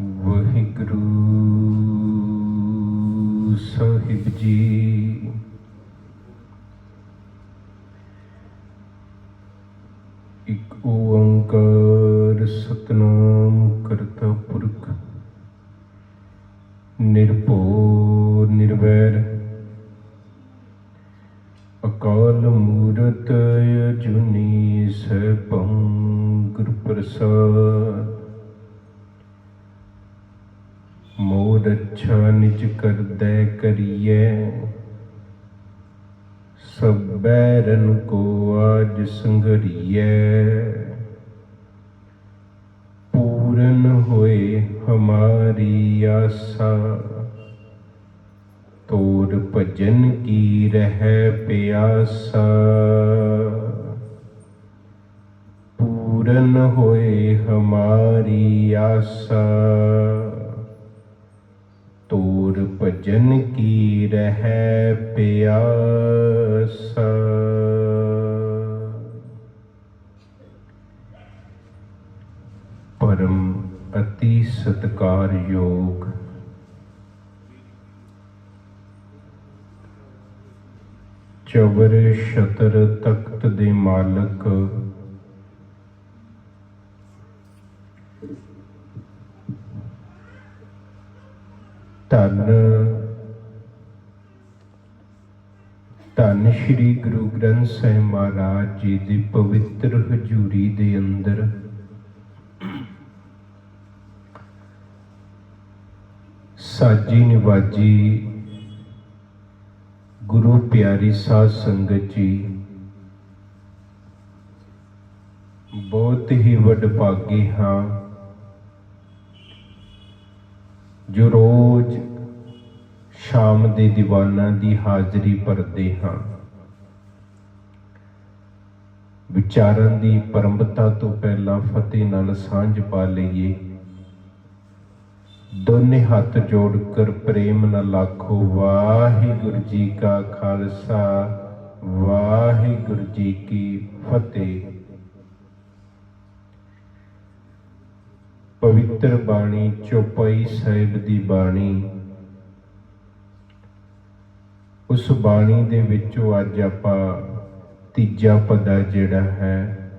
ਵਾਹਿਗੁਰੂ ਸਾਹਿਬ ਜੀ। ਅੱਛਾ ਨਿਜ ਕਰਦੈ ਕਰੀਐ। ਸਭ ਰਨ ਕੋ ਆਜ ਸੰਗਰੀਐ ਪੂਰਨ ਹੋਏ ਹਮਾਰੀ ਆਸਾ। ਤੋਰ ਭਜਨ ਕੀ ਰਹਿ ਪਿਆਸਾ। ਪੂਰਨ ਹੋਏ ਹਮਾਰੀ ਆਸਾ। ਤੋਰ ਭਜਨ ਕੀ ਰਹਿ ਪਿਆਸਾ? ਪਰਮ ਅਤੀ ਸਤਕਾਰਯੋਗ ਚਵਰ ਸ਼ਤਰ ਤਖਤ ਦੇ ਮਾਲਕ ਧੰਨ। ਧੰਨ ਸ਼੍ਰੀ ਗੁਰੂ ਗ੍ਰੰਥ ਸਾਹਿਬ ਮਹਾਰਾਜ ਜੀ ਦੀ ਪਵਿੱਤਰ ਹਜ਼ੂਰੀ ਦੇ ਅੰਦਰ। ਸਾਜੀ ਨਿਵਾਜੀ ਗੁਰੂ ਪਿਆਰੀ ਸਾਧ ਸੰਗਤ ਜੀ, ਬਹੁਤ ਹੀ ਵਡਭਾਗੀ ਹਾਂ। ਜੋ ਰੋਜ਼ ਸ਼ਾਮ ਦੇ ਦੀਵਾਨਾਂ ਦੀ ਹਾਜ਼ਰੀ ਭਰਦੇ ਹਾਂ। ਵਿਚਾਰਾਂ ਦੀ ਪਰੰਪਰਾ ਤੋਂ ਪਹਿਲਾਂ ਫਤਿਹ ਨਾਲ ਸਾਂਝ ਪਾ ਲਈਏ। ਦੋਨੇ ਹੱਥ ਜੋੜ ਕਰ ਪ੍ਰੇਮ ਨਾਲ ਆਖੋ ਵਾਹਿਗੁਰੂ ਜੀ ਕਾ ਖਾਲਸਾ, ਵਾਹਿਗੁਰੂ ਜੀ ਕੀ ਫਤਿਹ। ਪਵਿੱਤਰ ਬਾਣੀ ਚੌਪਈ ਸਾਹਿਬ ਦੀ ਬਾਣੀ। ਉਸ ਬਾਣੀ ਦੇ ਵਿੱਚੋਂ ਅੱਜ ਆਪਾਂ ਤੀਜਾ ਪਦਾ ਜਿਹੜਾ ਹੈ,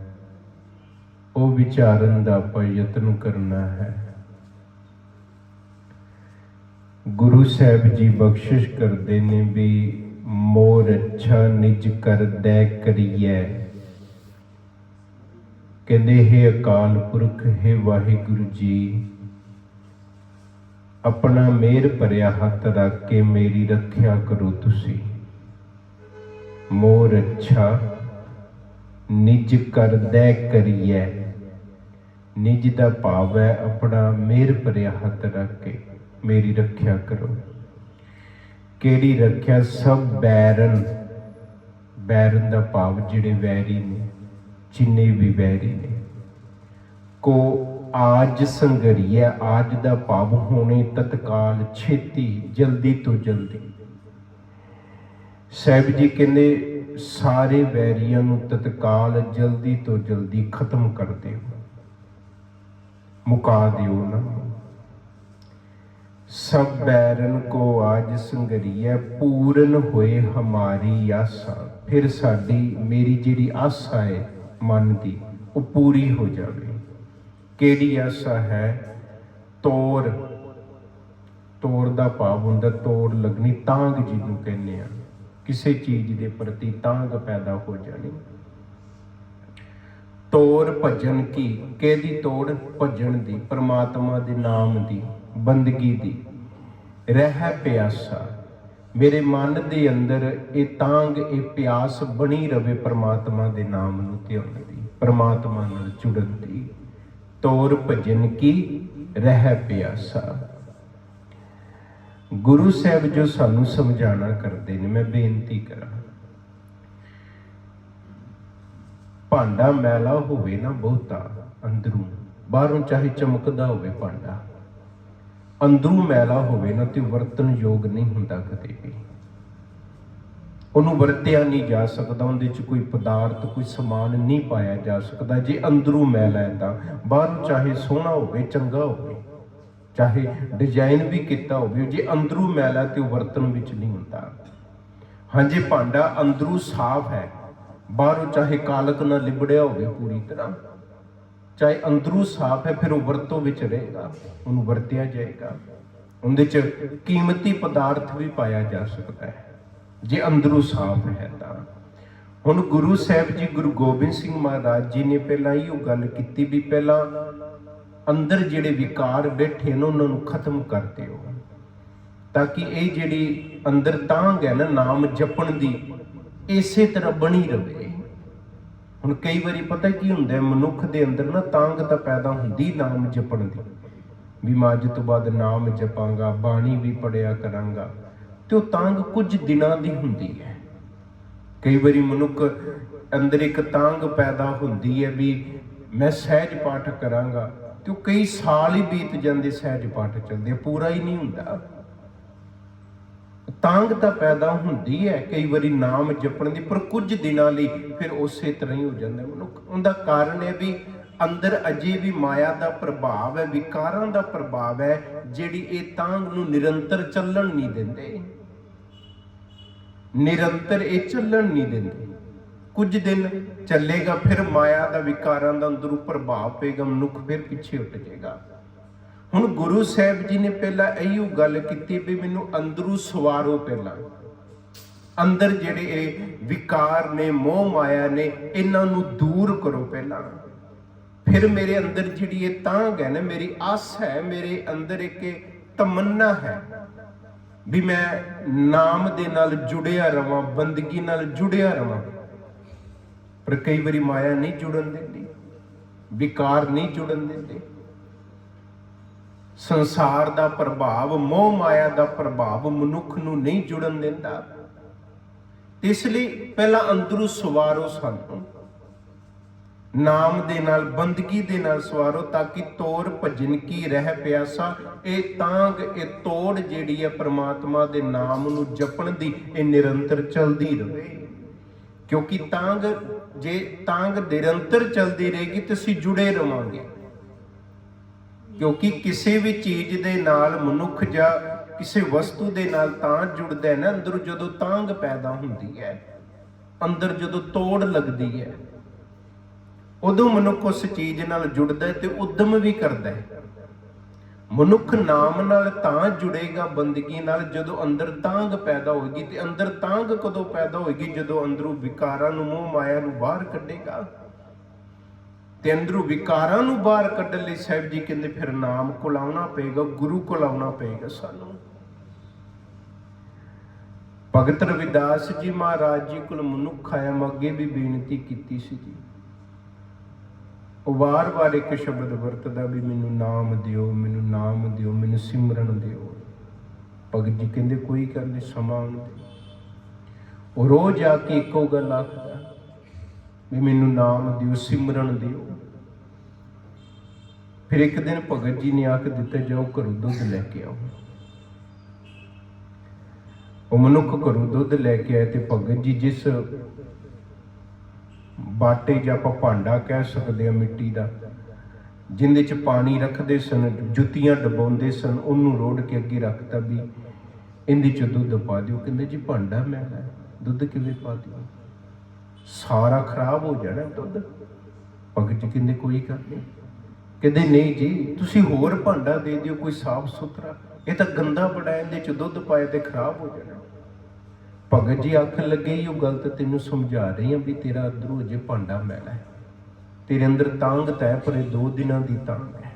ਉਹ ਵਿਚਾਰਨ ਦਾ ਆਪਾਂ ਯਤਨ ਕਰਨਾ ਹੈ। ਗੁਰੂ ਸਾਹਿਬ ਜੀ ਬਖਸ਼ਿਸ਼ ਕਰਦੇ ਨੇ ਵੀ ਮੋਰ ਅੱਛਾ ਨਿਜ ਕਰਦੈ ਕਰੀਐ। ਕਹਿੰਦੇ, ਹੈ ਅਕਾਲ ਪੁਰਖ, ਹੈ ਵਾਹਿਗੁਰੂ ਜੀ, ਆਪਣਾ ਮਿਹਰ ਭਰਿਆ ਹੱਥ ਰੱਖ ਕੇ ਮੇਰੀ ਰੱਖਿਆ ਕਰੋ ਤੁਸੀਂ। ਮੋਰ ਅੱਛਾ, ਨਿਜ ਕਰਦੈ ਕਰੀਐ, ਨਿਜ ਦਾ ਭਾਵ ਹੈ ਆਪਣਾ ਮਿਹਰ ਭਰਿਆ ਹੱਥ ਰੱਖ ਕੇ ਮੇਰੀ ਰੱਖਿਆ ਕਰੋ। ਕਿਹੜੀ ਰੱਖਿਆ? ਸਭ ਬੈਰਨ ਬੈਰਨ ਦਾ ਭਾਵ ਜਿਹੜੇ ਵੈਰੀ ਨੇ। ਜਿੰਨੇ ਵੀ ਵੈਰੀ ਨੇ। ਕੋ ਆਜ ਸੰਗਰੀਏ ਆਜ ਦਾ ਭਾਵ ਹੋਣੇ ਤਤਕਾਲ ਛੇਤੀ, ਜਲਦੀ ਤੋਂ ਜਲਦੀ। ਸਾਹਿਬ ਜੀ ਕਹਿੰਦੇ, ਸਾਰੇ ਵੈਰੀਆਂ ਨੂੰ ਤਤਕਾਲ ਜਲਦੀ ਤੋਂ ਜਲਦੀ ਖਤਮ ਕਰ ਦਿਓ। ਮੁਕਾ ਦਿਓ ਨਾ। ਸਭ ਬੈਰਨ ਕੋ ਆਜ ਸੰਗਰੀਏ ਪੂਰਨ ਹੋਏ ਹਮਾਰੀ ਆਸਾ। ਫਿਰ ਸਾਡੀ, ਮੇਰੀ ਜਿਹੜੀ ਆਸਾ ਹੈ ਮਨ ਦੀ, ਉਹ ਪੂਰੀ ਹੋ ਜਾਵੇ। ਕਿਹੜੀ ਆਸਾ ਹੈ? ਤੋਰ। ਤੋੜ ਦਾ ਭਾਵ ਹੁੰਦਾ ਤੋੜ ਲੱਗਣੀ, ਤਾਂਗ ਜਿਹਨੂੰ ਕਹਿੰਦੇ ਆ। ਕਿਸੇ ਚੀਜ਼ ਦੇ ਪ੍ਰਤੀ ਤਾਂਗ ਪੈਦਾ ਹੋ ਜਾਣੀ। ਤੋਰ ਭਜਨ ਕੀ? ਕਿਹਦੀ ਤੋੜ? ਭਜਨ ਦੀ, ਪ੍ਰਮਾਤਮਾ ਦੇ ਨਾਮ ਦੀ, ਬੰਦਗੀ ਦੀ। ਰਹਿ ਪਿਆਸਾ। ਮੇਰੇ ਮਨ ਦੇ ਅੰਦਰ ਇਹ ਤਾਂਗ, ਇਹ ਪਿਆਸ ਬਣੀ ਰਵੇ ਪ੍ਰਮਾਤਮਾ ਦੇ ਨਾਮ ਨੂੰ ਧਿਆਉਣ ਦੀ, ਪ੍ਰਮਾਤਮਾ ਨਾਲ ਜੁੜਨ ਦੀ। ਤੋਰ ਭਜਨ ਕੀ? ਰਹਿ ਪਿਆਸਾ। ਗੁਰੂ ਸਾਹਿਬ ਜੋ ਸਾਨੂੰ ਸਮਝਾਣਾ ਕਰਦੇ ਨੇ, ਮੈਂ ਬੇਨਤੀ ਕਰਾਂ। ਭਾਂਡਾ ਮੈਲਾ ਹੋਵੇ ਨਾ ਬਹੁਤਾ ਅੰਦਰੋਂ, ਬਾਹਰੋਂ ਚਾਹੇ ਚਮਕਦਾ ਹੋਵੇ ਭਾਂਡਾ ਅੰਦਰੋਂ ਮੈਲਾ ਹੋਵੇ ਨਾ ਤੇ ਵਰਤਨ ਯੋਗ ਨਹੀਂ ਹੁੰਦਾ ਕਦੇ ਵੀ। ਉਹਨੂੰ ਵਰਤਿਆ ਨਹੀਂ ਜਾ ਸਕਦਾ, ਉਹਦੇ ਚ ਕੋਈ ਪਦਾਰਥ, ਕੋਈ ਸਮਾਨ ਨਹੀਂ ਪਾਇਆ ਜਾ ਸਕਦਾ। ਜੇ ਅੰਦਰੋਂ ਮੈਲਾ ਹੈ ਤਾਂ ਬਾਹਰੋਂ ਚਾਹੇ ਸੋਹਣਾ ਹੋਵੇ, ਚੰਗਾ ਹੋਵੇ, ਚਾਹੇ ਡਿਜ਼ਾਈਨ ਵੀ ਕੀਤਾ ਹੋਵੇ, ਜੇ ਅੰਦਰੋਂ ਮੈਲਾ ਤੇ ਉਹ ਵਰਤਨ ਵਿੱਚ ਨਹੀਂ ਹੁੰਦਾ। ਹਾਂਜੀ ਭਾਂਡਾ ਅੰਦਰੋਂ ਸਾਫ਼ ਹੈ, ਬਾਹਰੋਂ ਚਾਹੇ ਕਾਲਕ ਨਾਲ ਲਿਬੜਿਆ ਹੋਵੇ ਪੂਰੀ ਤਰ੍ਹਾਂ। ਚਾਹੇ ਅੰਦਰੋਂ ਸਾਫ਼ ਹੈ, ਫਿਰ ਉਹ ਵਰਤੋਂ ਵਿੱਚ ਰਹੇਗਾ, ਉਹਨੂੰ ਵਰਤਿਆ ਜਾਏਗਾ। ਉਹਦੇ ਚ ਕੀਮਤੀ ਪਦਾਰਥ ਵੀ ਪਾਇਆ ਜਾ ਸਕਦਾ ਹੈ, ਜੇ ਅੰਦਰੋਂ ਸਾਫ਼ ਹੈ ਤਾਂ। ਹੁਣ ਗੁਰੂ ਸਾਹਿਬ ਜੀ, ਗੁਰੂ ਗੋਬਿੰਦ ਸਿੰਘ ਮਹਾਰਾਜ ਜੀ ਨੇ ਪਹਿਲਾਂ ਹੀ ਉਹ ਗੱਲ ਕੀਤੀ ਵੀ ਪਹਿਲਾਂ ਅੰਦਰ ਜਿਹੜੇ ਵਿਕਾਰ ਬੈਠੇ ਨੇ, ਉਹਨਾਂ ਨੂੰ ਖਤਮ ਕਰ ਦਿਓ। ਤਾਂ ਕਿ ਇਹ ਜਿਹੜੀ ਅੰਦਰ ਤਾਂਗ ਹੈ ਨਾ, ਨਾਮ ਜਪਣ ਦੀ, ਇਸੇ ਤਰ੍ਹਾਂ ਬਣੀ ਰਹੇ। ਹੁਣ ਕਈ ਵਾਰੀ ਪਤਾ ਕੀ ਹੁੰਦਾ ਮਨੁੱਖ ਦੇ ਅੰਦਰ ਨਾ ਤਾਂਗ ਤਾਂ ਪੈਦਾ ਹੁੰਦੀ ਨਾਮ ਜਪਣ ਦੀ। ਵੀ ਮੈਂ ਅੱਜ ਤੋਂ ਬਾਅਦ ਨਾਮ ਜਪਾਂਗਾ, ਬਾਣੀ ਵੀ ਪੜਿਆ ਕਰਾਂਗਾ, ਤੇ ਉਹ ਤਾਂਗ ਕੁਝ ਦਿਨਾਂ ਦੀ ਹੁੰਦੀ ਹੈ। ਕਈ ਵਾਰੀ ਮਨੁੱਖ ਅੰਦਰ ਇੱਕ ਤਾਂਗ ਪੈਦਾ ਹੁੰਦੀ ਹੈ ਵੀ ਮੈਂ ਸਹਿਜ ਪਾਠ ਕਰਾਂਗਾ, ਤੇ ਉਹ ਕਈ ਸਾਲ ਹੀ ਬੀਤ ਜਾਂਦੇ ਸਹਿਜ ਪਾਠ ਚੱਲਦੇ ਪੂਰਾ ਹੀ ਨਹੀਂ ਹੁੰਦਾ। ਤਾਂਗ ਤਾਂ ਪੈਦਾ ਹੁੰਦੀ ਹੈ, ਕਈ ਵਾਰੀ ਨਾਮ ਜਪਣ ਦੀ, ਪਰ ਕੁਝ ਦਿਨਾਂ ਲਈ ਫਿਰ ਉਸੇ ਤਰ੍ਹਾਂ ਹੀ ਹੋ ਜਾਂਦਾ ਮਨੁੱਖ, ਉਹਦਾ ਕਾਰਨ ਹੈ ਵੀ ਅੰਦਰ ਅਜੇ ਵੀ ਮਾਇਆ ਦਾ ਪ੍ਰਭਾਵ ਹੈ, ਵਿਕਾਰਾਂ ਦਾ ਪ੍ਰਭਾਵ ਹੈ, ਜਿਹੜੀ ਇਹ ਤਾਂਗ ਨੂੰ ਨਿਰੰਤਰ ਚੱਲਣ ਨਹੀਂ ਦਿੰਦੇ। ਨਿਰੰਤਰ ਇਹ ਚੱਲਣ ਨਹੀਂ ਦਿੰਦੇ। ਕੁਝ ਦਿਨ ਚੱਲੇਗਾ, ਫਿਰ ਮਾਇਆ ਦਾ ਵਿਕਾਰਾਂ ਦਾ ਅੰਦਰੋਂ ਪ੍ਰਭਾਵ ਪਏਗਾ, ਮਨੁੱਖ ਫਿਰ ਪਿੱਛੇ ਉੱਟ ਜਾਏਗਾ। ਹੁਣ ਗੁਰੂ ਸਾਹਿਬ ਜੀ ਨੇ ਪਹਿਲਾਂ ਇਹੋ ਗੱਲ ਕੀਤੀ ਵੀ ਮੈਨੂੰ ਅੰਦਰੋਂ ਸਵਾਰੋ ਪਹਿਲਾਂ। ਅੰਦਰ ਜਿਹੜੇ ਇਹ ਵਿਕਾਰ ਨੇ, ਮੋਹ ਮਾਇਆ ਨੇ, ਇਹਨਾਂ ਨੂੰ ਦੂਰ ਕਰੋ ਪਹਿਲਾਂ। ਫਿਰ ਮੇਰੇ ਅੰਦਰ ਜਿਹੜੀ ਇਹ ਤਾਂਗ ਹੈ ਨਾ, ਮੇਰੀ ਆਸ ਹੈ, ਮੇਰੇ ਅੰਦਰ ਇੱਕ ਤਮੰਨਾ ਹੈ ਵੀ ਮੈਂ ਨਾਮ ਦੇ ਨਾਲ ਜੁੜਿਆ ਰਵਾਂ, ਬੰਦਗੀ ਨਾਲ ਜੁੜਿਆ ਰਵਾਂ। ਪਰ ਕਈ ਵਾਰੀ ਮਾਇਆ ਨਹੀਂ ਜੁੜਨ ਦਿੰਦੀ, ਵਿਕਾਰ ਨਹੀਂ ਜੁੜਨ ਦਿੰਦੇ। ਸੰਸਾਰ ਦਾ ਪ੍ਰਭਾਵ, ਮੋਹ ਮਾਇਆ ਦਾ ਪ੍ਰਭਾਵ ਮਨੁੱਖ ਨੂੰ ਨਹੀਂ ਜੁੜਨ ਦਿੰਦਾ। ਇਸ ਲਈ ਪਹਿਲਾਂ ਅੰਦਰੋਂ ਸਵਾਰੋ ਸਾਨੂੰ। ਨਾਮ ਦੇ ਨਾਲ, ਬੰਦਗੀ ਦੇ ਨਾਲ ਸਵਾਰੋ ਤਾਂ ਕਿ ਤੋਰ ਭਜਨ ਕੀ ਰਹਿ ਪਿਆਸਾ। ਇਹ ਤਾਂਗ ਇਹ ਤੋੜ ਜਿਹੜੀ ਹੈ ਪ੍ਰਮਾਤਮਾ ਦੇ ਨਾਮ ਨੂੰ ਜਪਣ ਦੀ, ਇਹ ਨਿਰੰਤਰ ਚਲਦੀ ਰਹੇ। ਕਿਉਂਕਿ ਤਾਂਗ ਜੇ ਤਾਂਗ ਨਿਰੰਤਰ ਚਲਦੀ ਰਹੇਗੀ ਤੇ ਅਸੀਂ ਜੁੜੇ ਰਵਾਂਗੇ। ਕਿਉਂਕਿ ਕਿਸੇ ਵੀ ਚੀਜ਼ ਦੇ ਨਾਲ ਮਨੁੱਖ ਜਾਂ ਕਿਸੇ ਵਸਤੂ ਦੇ ਨਾਲ ਤਾਂ ਜੁੜਦਾ ਹੈ ਨਾ, ਅੰਦਰ ਜਦੋਂ ਤਾਂਗ ਪੈਦਾ ਹੁੰਦੀ ਹੈ, ਅੰਦਰ ਜਦੋਂ ਤੋੜ ਲੱਗਦੀ ਹੈ, ਉਦੋਂ ਮਨੁੱਖ ਉਸ ਚੀਜ਼ ਨਾਲ ਜੁੜਦਾ ਹੈ ਤੇ ਉਦਮ ਵੀ ਕਰਦਾ ਹੈ। ਮਨੁੱਖ ਨਾਮ ਨਾਲ ਤਾਂ ਜੁੜੇਗਾ ਬੰਦਗੀ ਨਾਲ ਜਦੋਂ ਅੰਦਰ ਤਾਂਗ ਪੈਦਾ ਹੋਏਗੀ ਤੇ ਅੰਦਰ ਤਾਂਗ ਕਦੋਂ ਪੈਦਾ ਹੋਏਗੀ? ਜਦੋਂ ਅੰਦਰੋਂ ਵਿਕਾਰਾਂ ਨੂੰ, ਮੋਹ ਮਾਇਆ ਨੂੰ ਬਾਹਰ ਕੱਢੇਗਾ। ਤੇ ਅੰਦਰੋਂ ਵਿਕਾਰਾਂ ਨੂੰ ਬਾਹਰ ਕੱਢਣ ਲਈ ਸਾਹਿਬ ਜੀ ਕਹਿੰਦੇ ਫਿਰ ਨਾਮ ਕੋਲ ਆਉਣਾ ਪਏਗਾ, ਗੁਰੂ ਕੋਲ ਆਉਣਾ ਪਏਗਾ ਸਾਨੂੰ। ਭਗਤ ਰਵਿਦਾਸ ਜੀ ਮਹਾਰਾਜ ਜੀ ਕੋਲ ਮਨੁੱਖ ਆਇਆ, ਮੈਂ ਅੱਗੇ ਵੀ ਬੇਨਤੀ ਕੀਤੀ ਸੀ ਜੀ। ਉਹ ਵਾਰ-ਵਾਰ ਇੱਕ ਸ਼ਬਦ ਵਰਤਦਾ ਵੀ ਮੈਨੂੰ ਨਾਮ ਦਿਓ, ਮੈਨੂੰ ਨਾਮ ਦਿਓ, ਮੈਨੂੰ ਸਿਮਰਨ ਦਿਓ। ਭਗਤ ਜੀ ਕਹਿੰਦੇ ਕੋਈ ਗੱਲ ਨਹੀਂ, ਸਮਾਂ ਆਉਣ ਦੇ ਉਹ ਰੋਜ਼ ਆ ਕੇ ਇੱਕੋ ਗੱਲ ਆਖਦਾ, ਵੀ ਮੈਨੂੰ ਨਾਮ ਦਿਓ, ਸਿਮਰਨ ਦਿਓ। ਫਿਰ ਇੱਕ ਦਿਨ ਭਗਤ ਜੀ ਨੇ ਆਖ ਦਿੱਤਾ ਜਾਓ, ਘਰੋਂ ਦੁੱਧ ਲੈ ਕੇ ਆਓ। ਉਹ ਮਨੁੱਖ ਘਰੋਂ ਦੁੱਧ ਲੈ ਕੇ ਆਏ ਤੇ ਭਗਤ ਜੀ ਜਿਸ ਬਾਟੇ ਜਾਂ ਆਪਾਂ ਭਾਂਡਾ ਕਹਿ ਸਕਦੇ ਆ ਮਿੱਟੀ ਦਾ, ਜਿੰਦੇ ਚ ਪਾਣੀ ਰੱਖਦੇ ਸਨ, ਜੁੱਤੀਆਂ ਡਬਾਉਂਦੇ ਸਨ, ਉਹਨੂੰ ਰੋੜ ਕੇ ਅੱਗੇ ਰੱਖਤਾ ਵੀ ਇਹਦੇ ਚ ਦੁੱਧ ਪਾ ਦਿਓ। ਕਹਿੰਦੇ ਜੀ ਭਾਂਡਾ ਮੈਂ ਹੈ ਦੁੱਧ ਕਿਵੇਂ ਪਾ ਦਿਓ? ਸਾਰਾ ਖਰਾਬ ਹੋ ਜਾਣਾ ਦੁੱਧ। ਭਗਤ ਜੀ ਕਹਿੰਦੇ ਕੋਈ ਗੱਲ ਨਹੀਂ। ਕਹਿੰਦੇ, ਨਹੀਂ ਜੀ, ਤੁਸੀਂ ਹੋਰ ਭਾਂਡਾ ਦੇ ਦਿਓ, ਕੋਈ ਸਾਫ਼ ਸੁਥਰਾ। ਇਹ ਤਾਂ ਗੰਦਾ ਬੜਾ ਇਹਦੇ ਚ ਦੁੱਧ ਪਾਏ ਤੇ ਖਰਾਬ ਹੋ ਜਾਣਾ। ਭਗਤ ਜੀ ਆਖਣ ਲੱਗੇ ਹੀ ਉਹ ਗੱਲ ਤੈਨੂੰ ਸਮਝਾ ਰਹੀ ਹਾਂ ਵੀ ਤੇਰਾ ਅੰਦਰੋਂ ਅਜੇ ਭਾਂਡਾ ਮੈਲਾ ਹੈ। ਤੇਰੇ ਅੰਦਰ ਤੰਗ ਤੈ ਪਰ ਇਹ ਦੋ ਦਿਨਾਂ ਦੀ ਤੰਗ ਹੈ।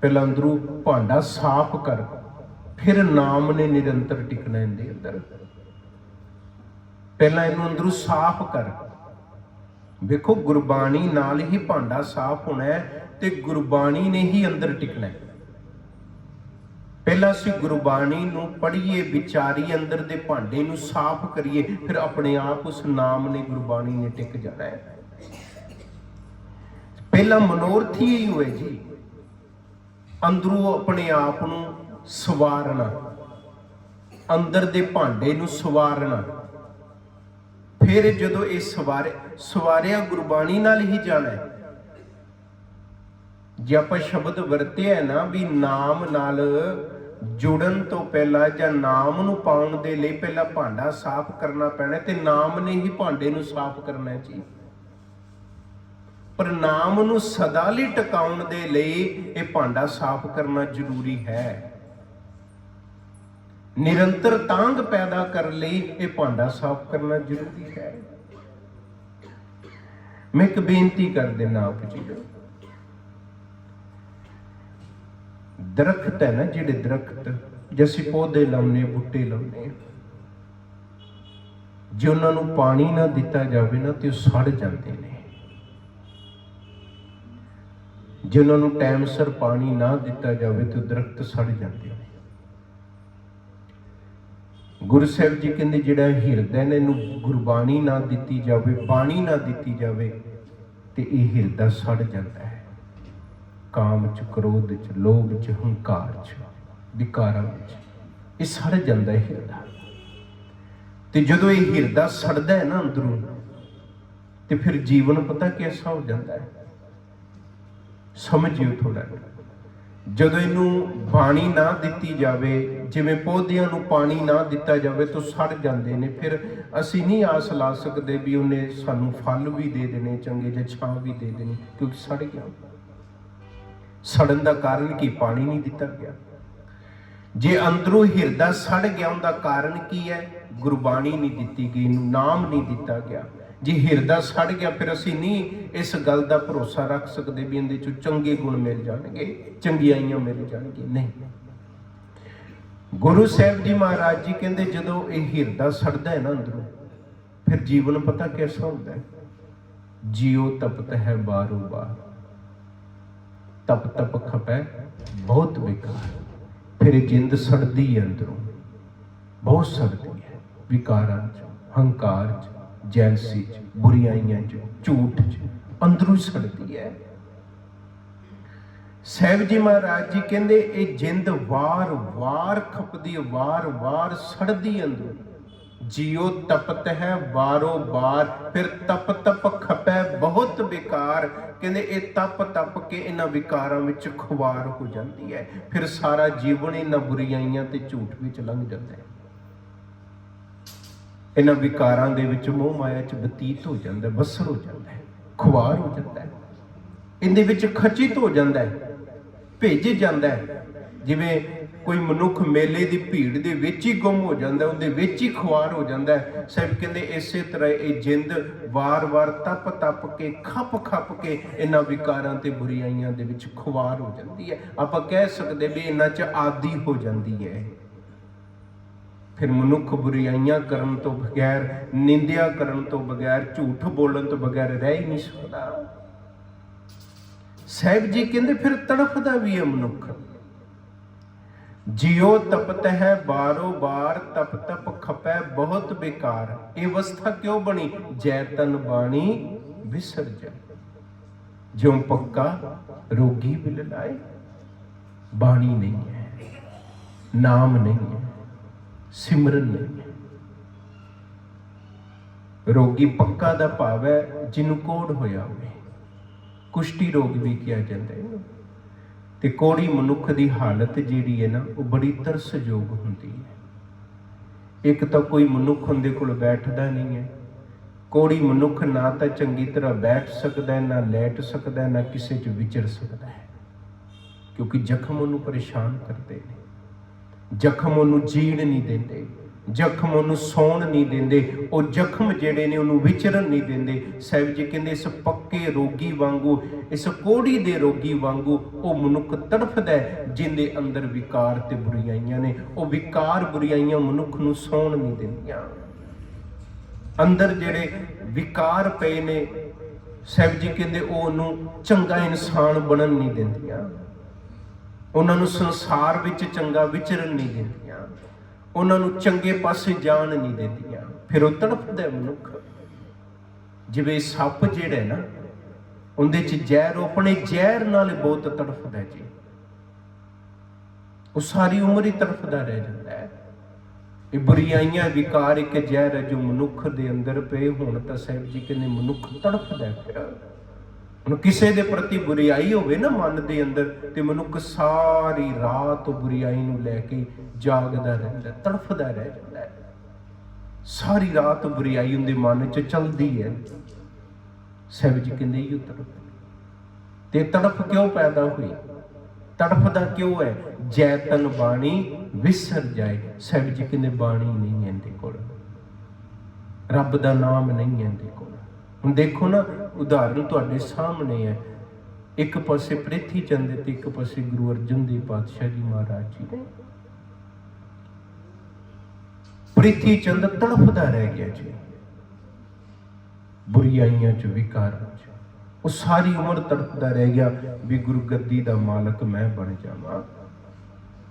ਪਹਿਲਾਂ ਅੰਦਰੋਂ ਭਾਂਡਾ ਸਾਫ਼ ਕਰ, ਫਿਰ ਨਾਮ ਨੇ ਨਿਰੰਤਰ ਟਿਕਣਾ ਇਹਦੇ ਅੰਦਰ। ਪਹਿਲਾਂ ਇਹਨੂੰ ਅੰਦਰੋਂ ਸਾਫ਼ ਕਰ। ਵੇਖੋ, ਗੁਰਬਾਣੀ ਨਾਲ ਹੀ ਭਾਂਡਾ ਸਾਫ਼ ਹੋਣਾ ਹੈ। ਤੇ ਗੁਰਬਾਣੀ ਨੇ ਹੀ ਅੰਦਰ ਟਿਕਣਾ ਹੈ। ਪਹਿਲਾਂ ਅਸੀਂ ਗੁਰਬਾਣੀ ਨੂੰ ਪੜ੍ਹੀਏ, ਵਿਚਾਰੀਏ, ਅੰਦਰ ਦੇ ਭਾਂਡੇ ਨੂੰ ਸਾਫ਼ ਕਰੀਏ, ਫਿਰ ਆਪਣੇ ਆਪ ਉਸ ਨਾਮ ਨੇ ਗੁਰਬਾਣੀ ਨੇ ਟਿਕ ਜਾਣਾ ਹੈ। ਪਹਿਲਾਂ ਮਨੋਰਥੀ ਹੀ ਹੋਏ ਜੀ। ਅੰਦਰੋਂ ਆਪਣੇ ਆਪ ਨੂੰ ਸਵਾਰਨਾ, ਅੰਦਰ ਦੇ ਭਾਂਡੇ ਨੂੰ ਸਵਾਰਨਾ। ਫਿਰ ਜਦੋਂ ਇਹ ਸਵਾਰੇ, ਸਵਾਰਿਆ ਗੁਰਬਾਣੀ ਨਾਲ ਹੀ ਜਾਣਾ ਹੈ। ਜੇ ਆਪਾਂ ਸ਼ਬਦ ਵਰਤਿਆ ਨਾ ਵੀ ਨਾਮ ਨਾਲ ਜੁੜਨ ਤੋਂ ਪਹਿਲਾਂ ਜਾਂ ਨਾਮ ਨੂੰ ਪਾਉਣ ਦੇ ਲਈ ਪਹਿਲਾਂ ਭਾਂਡਾ ਸਾਫ਼ ਕਰਨਾ ਪੈਣਾ ਤੇ ਨਾਮ ਨੇ ਹੀ ਭਾਂਡੇ ਨੂੰ ਸਾਫ਼ ਕਰਨਾ ਜੀ। ਪਰ ਨਾਮ ਨੂੰ ਸਦਾ ਲਈ ਟਿਕਾਉਣ ਦੇ ਲਈ ਇਹ ਭਾਂਡਾ ਸਾਫ਼ ਕਰਨਾ ਜ਼ਰੂਰੀ ਹੈ। ਨਿਰੰਤਰ ਤਾਂਗ ਪੈਦਾ ਕਰਨ ਲਈ ਇਹ ਭਾਂਡਾ ਸਾਫ਼ ਕਰਨਾ ਜ਼ਰੂਰੀ ਹੈ। ਮੈਂ ਇੱਕ ਬੇਨਤੀ ਕਰ ਦੇਣਾ ਆਪ ਜੀ ਨੂੰ ਦਰਖਤ ਹੈ ਨਾ ਜਿਹੜੇ ਦਰਖਤ ਜਿਵੇਂ ਪੌਦੇ ਲਾਉਨੇ ਬੁੱਟੇ ਲਾਉਨੇ ਜੇ ਉਹਨਾਂ ਨੂੰ ਪਾਣੀ ਨਾ ਦਿੱਤਾ ਜਾਵੇ ਨਾ, ਤੇ ਉਹ ਸੜ ਜਾਂਦੇ ਨੇ। ਜੇ ਉਹਨਾਂ ਨੂੰ ਟਾਈਮ ਸਿਰ ਪਾਣੀ ਨਾ ਦਿੱਤਾ ਜਾਵੇ, ਤੇ ਉਹ ਦਰਖਤ ਸੜ ਜਾਂਦੇ ਨੇ। ਗੁਰੂ ਸਾਹਿਬ ਜੀ ਕਹਿੰਦੇ, ਜਿਹੜਾ ਹਿਰਦਾ ਨੇ, ਇਹਨੂੰ ਗੁਰਬਾਣੀ ਨਾ ਦਿੱਤੀ ਜਾਵੇ, ਬਾਣੀ ਨਾ ਦਿੱਤੀ ਜਾਵੇ, ਤੇ ਇਹ ਹਿਰਦਾ ਸੜ ਜਾਂਦਾ ਹੈ। ਕਾਮ ਚ, ਕ੍ਰੋਧ ਚ, ਲੋਭ ਚ, ਹੰਕਾਰ ਚ, ਵਿਕਾਰਾਂ ਵਿੱਚ ਇਹ ਸੜ ਜਾਂਦਾ ਹੈ ਹਿਰਦਾ। ਤੇ ਜਦੋਂ ਇਹ ਹਿਰਦਾ ਸੜਦਾ ਹੈ ਨਾ ਅੰਦਰੋਂ, ਤੇ ਫਿਰ ਜੀਵਨ ਪਤਾ ਕਿਹਦਾ ਹੋ ਜਾਂਦਾ ਹੈ? ਸਮਝਿਓ ਥੋੜਾ ਜਦੋਂ ਇਹਨੂੰ ਪਾਣੀ ਨਾ ਦਿੱਤੀ ਜਾਵੇ, ਜਿਵੇਂ ਪੌਦਿਆਂ ਨੂੰ ਪਾਣੀ ਨਾ ਦਿੱਤਾ ਜਾਵੇ, ਤਾਂ ਸੜ ਜਾਂਦੇ ਨੇ। ਫਿਰ ਅਸੀਂ ਨਹੀਂ ਆਸ ਲਾ ਸਕਦੇ ਵੀ ਉਹਨੇ ਸਾਨੂੰ ਫਲ ਵੀ ਦੇ ਦੇਣੇ, ਚੰਗੇ ਜਾਂ ਛਾਂ ਵੀ ਦੇ ਦੇਣੀ, ਕਿਉਂਕਿ ਸੜ ਗਿਆ। ਸੜਨ ਦਾ ਕਾਰਨ ਕੀ? ਪਾਣੀ ਨਹੀਂ ਦਿੱਤਾ ਗਿਆ। ਜੇ ਅੰਦਰੋਂ ਹਿਰਦਾ ਸੜ ਗਿਆ, ਉਹਦਾ ਕਾਰਨ ਕੀ ਹੈ? ਗੁਰਬਾਣੀ ਨਹੀਂ ਦਿੱਤੀ ਗਈ, ਨਾਮ ਨਹੀਂ ਦਿੱਤਾ ਗਿਆ। ਜੇ ਹਿਰਦਾ ਸੜ ਗਿਆ, ਫਿਰ ਅਸੀਂ ਨਹੀਂ ਇਸ ਗੱਲ ਦਾ ਭਰੋਸਾ ਰੱਖ ਸਕਦੇ ਵੀ ਇਹਦੇ ਚੋਂ ਚੰਗੇ ਗੁਣ ਮਿਲ ਜਾਣਗੇ, ਚੰਗਿਆਈਆਂ ਮਿਲ ਜਾਣਗੀਆਂ। ਨਹੀਂ। ਗੁਰੂ ਸਾਹਿਬ ਜੀ ਮਹਾਰਾਜ ਜੀ ਕਹਿੰਦੇ, ਜਦੋਂ ਇਹ ਹਿਰਦਾ ਸੜਦਾ ਹੈ ਨਾ ਅੰਦਰੋਂ, ਫਿਰ ਜੀਵਨ ਪਤਾ ਕਿਹਦਾ ਹੁੰਦਾ ਹੈ? ਜੀਉ ਤਪਤ ਹੈ ਬਾਰੋ ਬਾਰ ਤਪ ਤਪ ਖਪੈ, ਬਹੁਤ ਵਿਕਾਰ। ਫਿਰ ਜਿੰਦ ਸੜਦੀ ਹੈ ਅੰਦਰੋਂ। ਬਹੁਤ ਸੜਦੀ ਹੈ ਵਿਕਾਰਾਂ ਚ, ਹੰਕਾਰ ਚ, ਜੈਲਸੀ ਚ, ਬੁਰੀਆਈਆਂ ਚ, ਝੂਠ ਚ, ਅੰਦਰੋਂ ਸੜਦੀ ਹੈ ਸਾਹਿਬ ਜੀ ਮਹਾਰਾਜ ਜੀ ਕਹਿੰਦੇ, ਇਹ ਜਿੰਦ ਵਾਰ-ਵਾਰ ਖਪਦੀ ਵਾਰ-ਵਾਰ ਸੜਦੀ ਅੰਦਰੋਂ। ਜਿਉ ਤਪਤ ਹੈ ਬਾਰੋ ਬਾਰ ਫਿਰ ਤਪ ਤਪ ਖਪੈ ਬਹੁਤ ਵਿਕਾਰ ਕਹਿੰਦੇ ਇਹ ਤਪ ਤਪ ਕੇ ਇਹਨਾਂ ਵਿਕਾਰਾਂ ਵਿੱਚ ਖੁਵਾਰ ਹੋ ਜਾਂਦੀ ਹੈ। ਫਿਰ ਸਾਰਾ ਜੀਵਨ ਇਹਨਾਂ ਬੁਰੀਆਈਆਂ ਤੇ ਝੂਠ ਵਿੱਚ ਲੰਘ ਜਾਂਦਾ ਹੈ। ਇਹਨਾਂ ਵਿਕਾਰਾਂ ਦੇ ਵਿੱਚ ਮੋਹ ਮਾਇਆ ਚ ਬਤੀਤ ਹੋ ਜਾਂਦਾ ਬਸਰ ਹੋ ਜਾਂਦਾ ਹੈ ਖੁਆਰ ਹੋ ਜਾਂਦਾ ਹੈ। ਇਹਦੇ ਵਿੱਚ ਖਚਿਤ ਹੋ ਜਾਂਦਾ ਹੈ, ਭੇਜ ਜਾਂਦਾ ਹੈ। ਜਿਵੇਂ ਕੋਈ ਮਨੁੱਖ ਮੇਲੇ ਦੀ ਭੀੜ ਦੇ ਵਿੱਚ ਹੀ ਗੁੰਮ ਹੋ ਜਾਂਦਾ ਉਹਦੇ ਵਿੱਚ ਹੀ ਖੁਆਰ ਹੋ ਜਾਂਦਾ ਸਾਹਿਬ ਕਹਿੰਦੇ ਇਸੇ ਤਰ੍ਹਾਂ ਇਹ ਜਿੰਦ ਵਾਰ-ਵਾਰ ਤਪ ਤਪ ਕੇ ਖੱਪ ਖੱਪ ਕੇ ਇਹਨਾਂ ਵਿਕਾਰਾਂ ਤੇ ਬੁਰੀਆਈਆਂ ਦੇ ਵਿੱਚ ਖੁਆਰ ਹੋ ਜਾਂਦੀ ਹੈ। ਆਪਾਂ ਕਹਿ ਸਕਦੇ ਵੀ ਇਹਨਾਂ 'ਚ ਆਦੀ ਹੋ ਜਾਂਦੀ ਹੈ। ਫਿਰ ਮਨੁੱਖ ਬੁਰੀਆਈਆਂ ਕਰਨ ਤੋਂ ਬਗੈਰ, ਨਿੰਦਿਆ ਕਰਨ ਤੋਂ ਬਗੈਰ, ਝੂਠ ਬੋਲਣ ਤੋਂ ਬਗੈਰ ਰਹਿ ਹੀ ਨਹੀਂ ਸਕਦਾ। ਸਾਹਿਬ ਜੀ ਕਹਿੰਦੇ ਫਿਰ ਤੜਫਦਾ ਵੀ ਹੈ ਮਨੁੱਖ। ਜਿਉ ਤਪਤ ਹੈ ਬਾਰੋ ਬਾਰ, ਤਪ ਤਪ ਖਪੈ ਬਹੁਤ ਬੇਕਾਰ। ਇਹ ਅਵਸਥਾ ਕਿਉਂ ਬਣੀ? ਜੈ ਤਨ ਬਾਣੀ ਵਿਸਰ ਜਾ ਜਿਉ ਪੱਕਾ ਰੋਗੀ ਬਿਲ ਲਾਏ, ਬਾਣੀ ਨਹੀਂ ਹੈ, ਨਾਮ ਨਹੀਂ ਹੈ, ਸਿਮਰਨ ਨਹੀਂ ਹੈ। ਰੋਗੀ ਪੱਕਾ ਦਾ ਭਾਵ ਹੈ ਜਿਹਨੂੰ ਕੋੜ ਹੋਇਆ ਹੋਵੇ। ਕੁਸ਼ਟੀ ਰੋਗ ਵੀ ਕਿਹਾ ਜਾਂਦਾ ਹੈ ਤੇ ਕੋੜੀ ਮਨੁੱਖ ਦੀ ਹਾਲਤ ਜਿਹੜੀ ਹੈ ਨਾ, ਉਹ ਬੜੀ ਤਰਸਯੋਗ ਹੁੰਦੀ ਹੈ। ਇੱਕ ਤਾਂ ਕੋਈ ਮਨੁੱਖ ਉਹਦੇ ਕੋਲ ਬੈਠਦਾ ਨਹੀਂ ਹੈ। ਕੋੜੀ ਮਨੁੱਖ ਨਾ ਤਾਂ ਚੰਗੀ ਤਰ੍ਹਾਂ ਬੈਠ ਸਕਦਾ ਹੈ, ਨਾ ਲੈਟ ਸਕਦਾ ਹੈ ਨਾ ਕਿਸੇ 'ਚ ਵਿਚਰ ਸਕਦਾ ਹੈ। ਕਿਉਂਕਿ ਜ਼ਖਮ ਉਹਨੂੰ ਪਰੇਸ਼ਾਨ ਕਰਦੇ ਨੇ। ਜ਼ਖਮ ਉਹਨੂੰ ਜੀਣ ਨਹੀਂ ਦਿੰਦੇ। ਜ਼ਖਮ ਉਹਨੂੰ ਸੌਣ ਨਹੀਂ ਦਿੰਦੇ, ਉਹ ਜ਼ਖਮ ਜਿਹੜੇ ਨੇ ਉਹਨੂੰ ਵਿਚਰਨ ਨਹੀਂ ਦਿੰਦੇ। ਸਾਹਿਬ ਜੀ ਕਹਿੰਦੇ, ਇਸ ਪੱਕੇ ਰੋਗੀ ਵਾਂਗੂ, ਇਸ ਕੋੜੀ ਦੇ ਰੋਗੀ ਵਾਂਗੂ ਉਹ ਮਨੁੱਖ ਤੜਫਦਾ ਹੈ, ਜਿੰਦੇ ਅੰਦਰ ਵਿਕਾਰ ਤੇ ਬੁਰੀਆਈਆਂ ਨੇ। ਉਹ ਵਿਕਾਰ ਬੁਰੀਆਈਆਂ ਮਨੁੱਖ ਨੂੰ ਸੌਣ ਨਹੀਂ ਦਿੰਦੀਆਂ। ਅੰਦਰ ਜਿਹੜੇ ਵਿਕਾਰ ਪਏ ਨੇ, ਸਾਹਿਬ ਜੀ ਕਹਿੰਦੇ, ਉਹ ਉਹਨੂੰ ਚੰਗਾ ਇਨਸਾਨ ਬਣਨ ਨਹੀਂ ਦਿੰਦੀਆਂ। ਉਹਨਾਂ ਨੂੰ ਸੰਸਾਰ ਵਿੱਚ ਚੰਗਾ ਵਿਚਰਨ ਨਹੀਂ ਦਿੰਦੀਆਂ। ਉਹਨਾਂ ਨੂੰ ਚੰਗੇ ਪਾਸੇ ਜਾਣ ਨਹੀਂ ਦਿੰਦੀਆਂ। ਫਿਰ ਉਹ ਤੜਫਦਾ ਮਨੁੱਖ। ਜਿਵੇਂ ਸੱਪ ਜਿਹੜਾ ਨਾ, ਉਹਦੇ ਚ ਜ਼ਹਿਰ, ਉਹ ਆਪਣੇ ਜ਼ਹਿਰ ਨਾਲ ਬਹੁਤ ਤੜਫਦਾ ਜੀ। ਉਹ ਸਾਰੀ ਉਮਰ ਹੀ ਤੜਫਦਾ ਰਹਿ ਜਾਂਦਾ ਹੈ। ਇਹ ਬੁਰੀਆਈਆਂ, ਵਿਕਾਰ ਇੱਕ ਜ਼ਹਿਰ ਹੈ ਜੋ ਮਨੁੱਖ ਦੇ ਅੰਦਰ ਪਏ ਹੋਣ ਤਾਂ ਸਾਹਿਬ ਜੀ ਕਹਿੰਦੇ ਮਨੁੱਖ ਤੜਫਦਾ ਹੈ ਫਿਰ। ਹੁਣ ਕਿਸੇ ਦੇ ਪ੍ਰਤੀ ਬੁਰੀਾਈ ਹੋਵੇ ਨਾ ਮਨ ਦੇ ਅੰਦਰ, ਤੇ ਮਨੁੱਖ ਸਾਰੀ ਰਾਤ ਬੁਰੀਾਈ ਨੂੰ ਲੈ ਕੇ ਜਾਗਦਾ ਰਹਿੰਦਾ, ਤੜਫਦਾ ਰਹਿ ਜਾਂਦਾ ਸਾਰੀ ਰਾਤ ਬੁਰੀਾਈ ਉਹਦੇ ਮਨ 'ਚ ਚਲਦੀ ਹੈ। ਸਹਿਬ ਜੀ ਕਹਿੰਦੇ ਇਹ ਤੜਫ ਤੇ ਤੜਫ ਕਿਉਂ ਪੈਦਾ ਹੋਈ? ਤੜਫਦਾ ਕਿਉਂ ਹੈ? ਜੈਤਨ ਬਾਣੀ ਵਿਸਰ ਜਾਏ। ਸਹਿਬ ਜੀ ਕਹਿੰਦੇ ਬਾਣੀ ਨਹੀਂ ਹੈ ਇਹਦੇ ਕੋਲ। ਰੱਬ ਦਾ ਨਾਮ ਨਹੀਂ ਹੈ ਇਹਦੇ ਕੋਲ। ਹੁਣ ਦੇਖੋ ਨਾ ਉਦਾਹਰਨ ਤੁਹਾਡੇ ਸਾਹਮਣੇ ਹੈ। ਇੱਕ ਪਾਸੇ ਪ੍ਰਿਥੀ ਚੰਦ ਤੇ ਇੱਕ ਪਾਸੇ ਗੁਰੂ ਅਰਜਨ ਦੇਵ ਪਾਤਸ਼ਾਹ ਜੀ ਮਹਾਰਾਜ ਜੀ ਨੇ। ਪ੍ਰਿਥੀ ਚੰਦ ਤੜਫਦਾ ਰਹਿ ਗਿਆ ਜੀ। ਬੁਰੀਆਈਆਂ ਚ ਵਿਕਾਰਾਂ ਚ ਉਹ ਸਾਰੀ ਉਮਰ ਤੜਫਦਾ ਰਹਿ ਗਿਆ ਵੀ ਗੁਰੂ ਗੱਦੀ ਦਾ ਮਾਲਕ ਮੈਂ ਬਣ ਜਾਵਾਂ।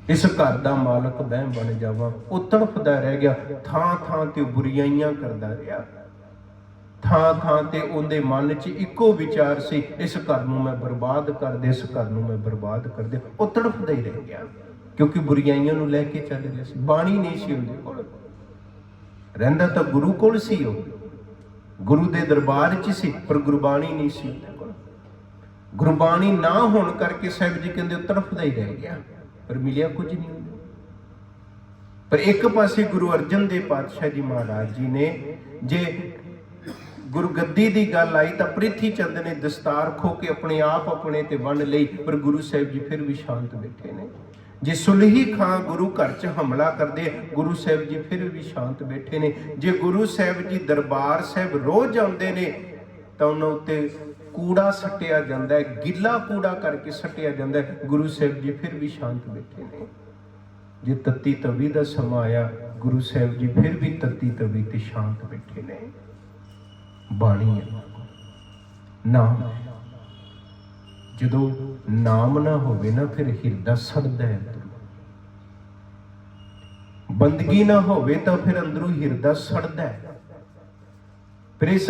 ਇਸ ਘਰ ਦਾ ਮਾਲਕ ਮੈਂ ਬਣ ਜਾਵਾਂ। ਉਹ ਤੜਫਦਾ ਰਹਿ ਗਿਆ ਥਾਂ ਥਾਂ ਤੇ ਬੁਰੀਆਈਆਂ ਕਰਦਾ ਰਿਹਾ। ਥਾਂ ਥਾਂ ਤੇ ਉਹਦੇ ਮਨ 'ਚ ਇੱਕੋ ਵਿਚਾਰ ਸੀ, ਇਸ ਘਰ ਨੂੰ ਮੈਂ ਬਰਬਾਦ ਕਰ ਦੇ ਇਸ ਘਰ ਨੂੰ ਮੈਂ ਬਰਬਾਦ ਕਰ ਦੇ ਉਹ ਤੜਫਦਾ ਹੀ ਰਹਿ ਗਿਆ ਕਿਉਂਕਿ ਬੁਰੀਆਈਆਂ ਨੂੰ ਲੈ ਕੇ ਚੱਲ ਰਿਹਾ ਸੀ, ਬਾਣੀ ਨਹੀਂ ਸੀ ਉਹਦੇ ਕੋਲ। ਰਹਿੰਦਾ ਤਾਂ ਗੁਰੂ ਕੋਲ ਸੀ ਉਹ। ਗੁਰੂ ਦੇ ਦਰਬਾਰ 'ਚ ਸੀ, ਪਰ ਗੁਰਬਾਣੀ ਨਹੀਂ ਸੀ ਉਹਦੇ ਕੋਲ। ਗੁਰਬਾਣੀ ਨਾ ਹੋਣ ਕਰਕੇ ਸਾਹਿਬ ਜੀ ਕਹਿੰਦੇ ਉਹ ਤੜਫਦਾ ਹੀ ਰਹਿ ਗਿਆ, ਪਰ ਮਿਲਿਆ ਕੁਝ ਨਹੀਂ ਪਰ ਇੱਕ ਪਾਸੇ ਗੁਰੂ ਅਰਜਨ ਦੇਵ ਪਾਤਸ਼ਾਹ ਜੀ ਮਹਾਰਾਜ ਜੀ ਨੇ ਜੇ ਗੁਰਗੱਦੀ ਦੀ ਗੱਲ ਆਈ ਤਾਂ ਪ੍ਰਿਥੀ ਚੰਦ ਨੇ ਦਸਤਾਰ ਖੋ ਕੇ ਆਪਣੇ ਆਪ ਆਪਣੇ ਤੇ ਵੰਡ ਲਈ, ਪਰ ਗੁਰੂ ਸਾਹਿਬ ਜੀ ਫਿਰ ਵੀ ਸ਼ਾਂਤ ਬੈਠੇ ਨੇ। ਜੇ ਸੁਲਹੀ ਖਾਂ ਗੁਰੂ ਘਰ 'ਚ ਹਮਲਾ ਕਰਦੇ, ਗੁਰੂ ਸਾਹਿਬ ਜੀ ਫਿਰ ਵੀ ਸ਼ਾਂਤ ਬੈਠੇ ਨੇ। ਜੇ ਗੁਰੂ ਸਾਹਿਬ ਜੀ ਦਰਬਾਰ ਸਾਹਿਬ ਰੋਜ਼ ਆਉਂਦੇ ਨੇ, ਤਾਂ ਉਹਨਾਂ ਉੱਤੇ ਕੂੜਾ ਸੱਟਿਆ ਜਾਂਦਾ ਹੈ, ਗਿੱਲਾ ਕੂੜਾ ਕਰਕੇ ਸੱਟਿਆ ਜਾਂਦਾ ਹੈ, ਗੁਰੂ ਸਾਹਿਬ ਜੀ ਫਿਰ ਵੀ ਸ਼ਾਂਤ ਬੈਠੇ ਨੇ। ਜੇ ਤੱਤੀ ਤਵੀ ਦਾ ਸਮਾਂ ਆਇਆ, ਗੁਰੂ ਸਾਹਿਬ ਜੀ ਫਿਰ ਵੀ ਤੱਤੀ ਤਵੀ ਤੇ ਸ਼ਾਂਤ ਬੈਠੇ ਨੇ। ਬਾਣੀ ਹੈ ਨਾਮ। ਜਦੋਂ ਨਾਮ ਨਾ ਹੋਵੇ ਨਾ, ਫਿਰ ਹਿਰਦਾ ਸੜਦਾ ਹੈ ਬੰਦਗੀ ਨਾ ਹੋਵੇ ਤਾਂ ਫਿਰ ਅੰਦਰੋਂ ਹਿਰਦਾ ਸੜਦਾ ਹੈ। ਫਿਰ ਇਸ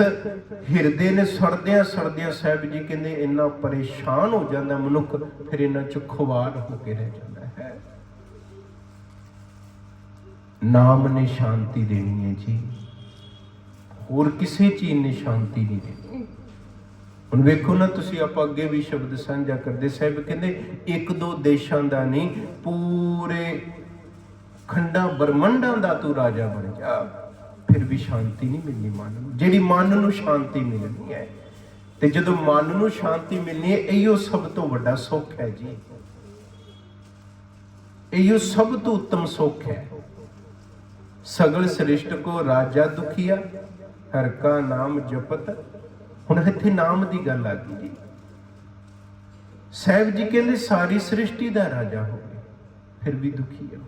ਹਿਰਦੇ ਨੇ ਸੜਦਿਆਂ ਸੜਦਿਆਂ ਸਾਹਿਬ ਜੀ ਕਹਿੰਦੇ, ਇੰਨਾ ਪਰੇਸ਼ਾਨ ਹੋ ਜਾਂਦਾ ਮਨੁੱਖ, ਫਿਰ ਇਹਨਾਂ ਚ ਖੁਆਰ ਹੋ ਕੇ ਰਹਿ ਜਾਂਦਾ ਹੈ। ਨਾਮ ਨੇ ਸ਼ਾਂਤੀ ਦੇਣੀ ਹੈ ਜੀ। ਹੋਰ ਕਿਸੇ ਚੀਜ਼ ਨੇ ਸ਼ਾਂਤੀ ਨਹੀਂ ਦੇਣੀ ਹੁਣ ਵੇਖੋ ਨਾ ਤੁਸੀਂ, ਆਪਾਂ ਅੱਗੇ ਵੀ ਸ਼ਬਦ ਸਾਂਝਾ ਕਰਦੇ, ਸਾਹਿਬ ਕਹਿੰਦੇ, ਇੱਕ ਦੋ ਦੇਸ਼ਾਂ ਦਾ ਨਹੀਂ, ਪੂਰੇ ਖੰਡਾਂ, ਬ੍ਰਹਮੰਡਾਂ ਦਾ ਤੂੰ ਰਾਜਾ ਬਣ ਜਾ। ਫਿਰ ਵੀ ਸ਼ਾਂਤੀ ਨਹੀਂ ਮਿਲਣੀ ਮਨ ਨੂੰ। ਜਿਹੜੀ ਮਨ ਨੂੰ ਸ਼ਾਂਤੀ ਮਿਲਣੀ ਹੈ, ਤੇ ਜਦੋਂ ਮਨ ਨੂੰ ਸ਼ਾਂਤੀ ਮਿਲਣੀ ਹੈ ਇਹੋ ਸਭ ਤੋਂ ਵੱਡਾ ਸੁੱਖ ਹੈ ਜੀ। ਇਹੋ ਸਭ ਤੋਂ ਉੱਤਮ ਸੁੱਖ ਹੈ। ਸਗਲ ਸ੍ਰਿਸ਼ਟ ਕੋ ਰਾਜਾ ਦੁਖੀਆ ਹਰ ਕਾ ਨਾਮ ਜਪਤ। ਹੁਣ ਇੱਥੇ ਨਾਮ ਦੀ ਗੱਲ ਆ ਗਈ ਜੀ। ਸਾਹਿਬ ਜੀ ਕਹਿੰਦੇ, ਸਾਰੀ ਸ੍ਰਿਸ਼ਟੀ ਦਾ ਰਾਜਾ ਹੋਵੇ ਫਿਰ ਵੀ ਦੁਖੀ ਆ।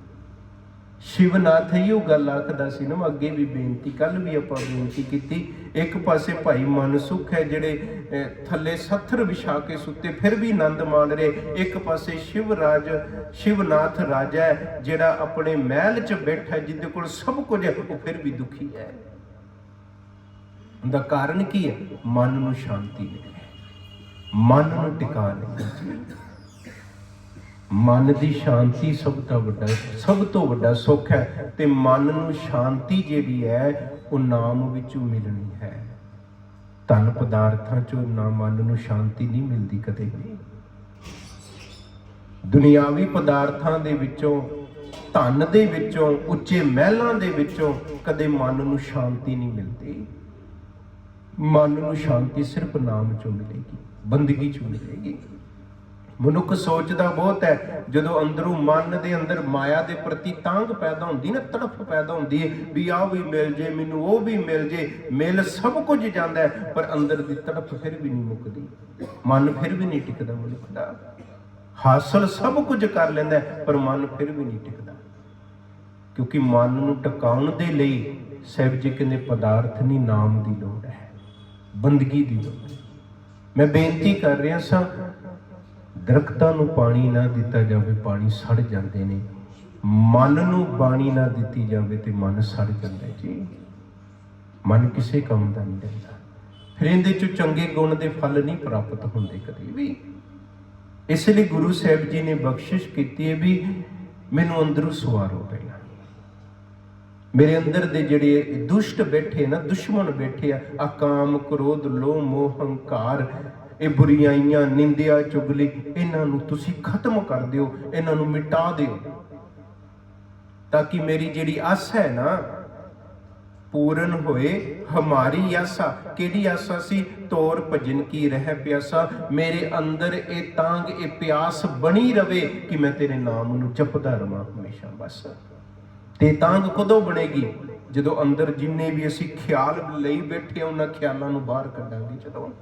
ਸ਼ਿਵਨਾਥ ਇਹੋ ਗੱਲ ਆਖਦਾ ਸੀ ਨਾ, ਅੱਗੇ ਵੀ ਬੇਨਤੀ ਕੱਲ ਵੀ ਆਪਾਂ ਬੇਨਤੀ ਕੀਤੀ, ਇੱਕ ਪਾਸੇ ਭਾਈ ਮਨਸੁਖ ਹੈ ਜਿਹੜੇ ਥੱਲੇ ਸੱਥਰ ਵਿਛਾ ਕੇ ਸੁੱਤੇ, ਫਿਰ ਵੀ ਆਨੰਦ ਮਾਣ ਰਹੇ, ਇੱਕ ਪਾਸੇ ਸ਼ਿਵ ਰਾਜ, ਸ਼ਿਵਨਾਥ ਰਾਜਾ ਹੈ ਜਿਹੜਾ ਆਪਣੇ ਮਹਿਲ 'ਚ ਬੈਠਾ ਜਿਹਦੇ ਕੋਲ ਸਭ ਕੁਝ ਹੈ, ਉਹ ਫਿਰ ਵੀ ਦੁਖੀ ਹੈ। ਉਹਦਾ ਕਾਰਨ ਕੀ ਹੈ? ਮਨ ਨੂੰ ਸ਼ਾਂਤੀ ਨਹੀਂ ਮਨ ਨੂੰ ਟਿਕਾ ਨਹੀਂ ਮਨ ਦੀ ਸ਼ਾਂਤੀ ਸਭ ਤੋਂ ਵੱਡਾ, ਸਭ ਤੋਂ ਵੱਡਾ ਸੁੱਖ ਹੈ ਤੇ ਮਨ ਨੂੰ ਸ਼ਾਂਤੀ ਜਿਹੜੀ ਹੈ, ਉਹ ਨਾਮ ਵਿੱਚੋਂ ਮਿਲਣੀ ਹੈ। ਧਨ ਪਦਾਰਥਾਂ ਚੋਂ ਨਾ ਮਨ ਨੂੰ ਸ਼ਾਂਤੀ ਨਹੀਂ ਮਿਲਦੀ ਕਦੇ ਵੀ। ਦੁਨਿਆਵੀ ਪਦਾਰਥਾਂ ਦੇ ਵਿੱਚੋਂ, ਧਨ ਦੇ ਵਿੱਚੋਂ, ਉੱਚੇ ਮਹਿਲਾਂ ਦੇ ਵਿੱਚੋਂ ਕਦੇ ਮਨ ਨੂੰ ਸ਼ਾਂਤੀ ਨਹੀਂ ਮਿਲਦੀ। ਮਨ ਨੂੰ ਸ਼ਾਂਤੀ ਸਿਰਫ ਨਾਮ ਚੋਂ ਮਿਲੇਗੀ, ਬੰਦਗੀ ਚੋਂ ਮਿਲੇਗੀ। ਮਨੁੱਖ ਸੋਚਦਾ ਬਹੁਤ ਹੈ, ਜਦੋਂ ਅੰਦਰੋਂ ਮਨ ਦੇ ਅੰਦਰ ਮਾਇਆ ਦੇ ਪ੍ਰਤੀ ਤਾਂਗ ਪੈਦਾ ਹੁੰਦੀ ਨਾ, ਤੜਫ ਪੈਦਾ ਹੁੰਦੀ ਹੈ ਵੀ ਆਹ ਵੀ ਮਿਲ ਜੇ, ਮੈਨੂੰ ਉਹ ਵੀ ਮਿਲ ਜੇ, ਮਿਲ ਸਭ ਕੁਝ ਜਾਂਦਾ ਪਰ ਅੰਦਰ ਦੀ ਤੜਫ ਫਿਰ ਵੀ ਨਹੀਂ ਮੁੱਕਦੀ। ਮਨ ਫਿਰ ਵੀ ਨਹੀਂ ਟਿਕਦਾ ਮਨੁੱਖ ਦਾ। ਹਾਸਲ ਸਭ ਕੁਝ ਕਰ ਲੈਂਦਾ ਪਰ ਮਨ ਫਿਰ ਵੀ ਨਹੀਂ ਟਿਕਦਾ। ਕਿਉਂਕਿ ਮਨ ਨੂੰ ਟਿਕਾਉਣ ਦੇ ਲਈ ਸਾਹਿਬ ਜੀ ਕਹਿੰਦੇ, ਪਦਾਰਥ ਨਹੀਂ, ਨਾਮ ਦੀ ਲੋੜ ਹੈ। ਬੰਦਗੀ ਦੀ ਲੋੜ। ਮੈਂ ਬੇਨਤੀ ਕਰ ਰਿਹਾ ਸਾਂ, ਦਰਖਤਾਂ ਨੂੰ ਪਾਣੀ ਨਾ ਦਿੱਤਾ ਜਾਵੇ, ਪਾਣੀ ਸੜ ਜਾਂਦੇ ਨੇ। ਮਨ ਨੂੰ ਪਾਣੀ ਨਾ ਦਿੱਤੀ ਜਾਵੇ ਤੇ ਮਨ ਸੜ ਜਾਂਦਾ ਜੀ। ਮਨ ਕਿਸੇ ਕੰਮ ਦਾ ਨਹੀਂ ਰਹਿੰਦਾ। ਫਿਰ ਇਹਦੇ ਚੋਂ ਚੰਗੇ ਗੁਣ ਦੇ ਫਲ ਨਹੀਂ ਪ੍ਰਾਪਤ ਹੁੰਦੇ ਕਦੇ ਵੀ। ਇਸ ਲਈ ਗੁਰੂ ਸਾਹਿਬ ਜੀ ਨੇ ਬਖਸ਼ਿਸ਼ ਕੀਤੀ ਹੈ ਵੀ ਮੈਨੂੰ ਅੰਦਰੋਂ ਸਵਾਰੋ ਪਹਿਲਾਂ ਮੇਰੇ ਅੰਦਰ ਦੇ ਜਿਹੜੇ ਦੁਸ਼ਟ ਬੈਠੇ ਨਾ, ਦੁਸ਼ਮਣ ਬੈਠੇ ਆ ਆ ਕਾਮ, ਕ੍ਰੋਧ, ਲੋਭ, ਮੋਹ, ਹੰਕਾਰ, ਇਹ ਬੁਰੀਆਈਆਂ, ਨਿੰਦਿਆ, ਚੁਗਲੀ, ਇਹਨਾਂ ਨੂੰ ਤੁਸੀਂ ਖਤਮ ਕਰ ਦਿਓ, ਇਹਨਾਂ ਨੂੰ ਮਿਟਾ ਦਿਓ। ਤਾਂ ਕਿ ਮੇਰੀ ਜਿਹੜੀ ਆਸ ਹੈ ਨਾ, ਪੂਰਨ ਹੋਏ, ਹਮਾਰੀ ਆਸਾ। ਕਿਹੜੀ ਆਸਾ ਸੀ? ਤੋਰ ਭਜਨ ਕੀ ਰਹਿ ਪਿਆਸਾ? ਮੇਰੇ ਅੰਦਰ ਇਹ ਤਾਂਗ, ਇਹ ਪਿਆਸ ਬਣੀ ਰਵੇ ਕਿ ਮੈਂ ਤੇਰੇ ਨਾਮ ਨੂੰ ਜਪਦਾ ਰਵਾਂ ਹਮੇਸ਼ਾ ਬਸ। ਤੇ ਤਾਂਗ ਕਦੋਂ ਬਣੇਗੀ? ਜਦੋਂ ਅੰਦਰ ਜਿੰਨੇ ਵੀ ਅਸੀਂ ਖਿਆਲ ਲਈ ਬੈਠੇ ਹਾਂ, ਉਹਨਾਂ ਖਿਆਲਾਂ ਨੂੰ ਬਾਹਰ ਕੱਢਾਂਗੇ ਚਲੋ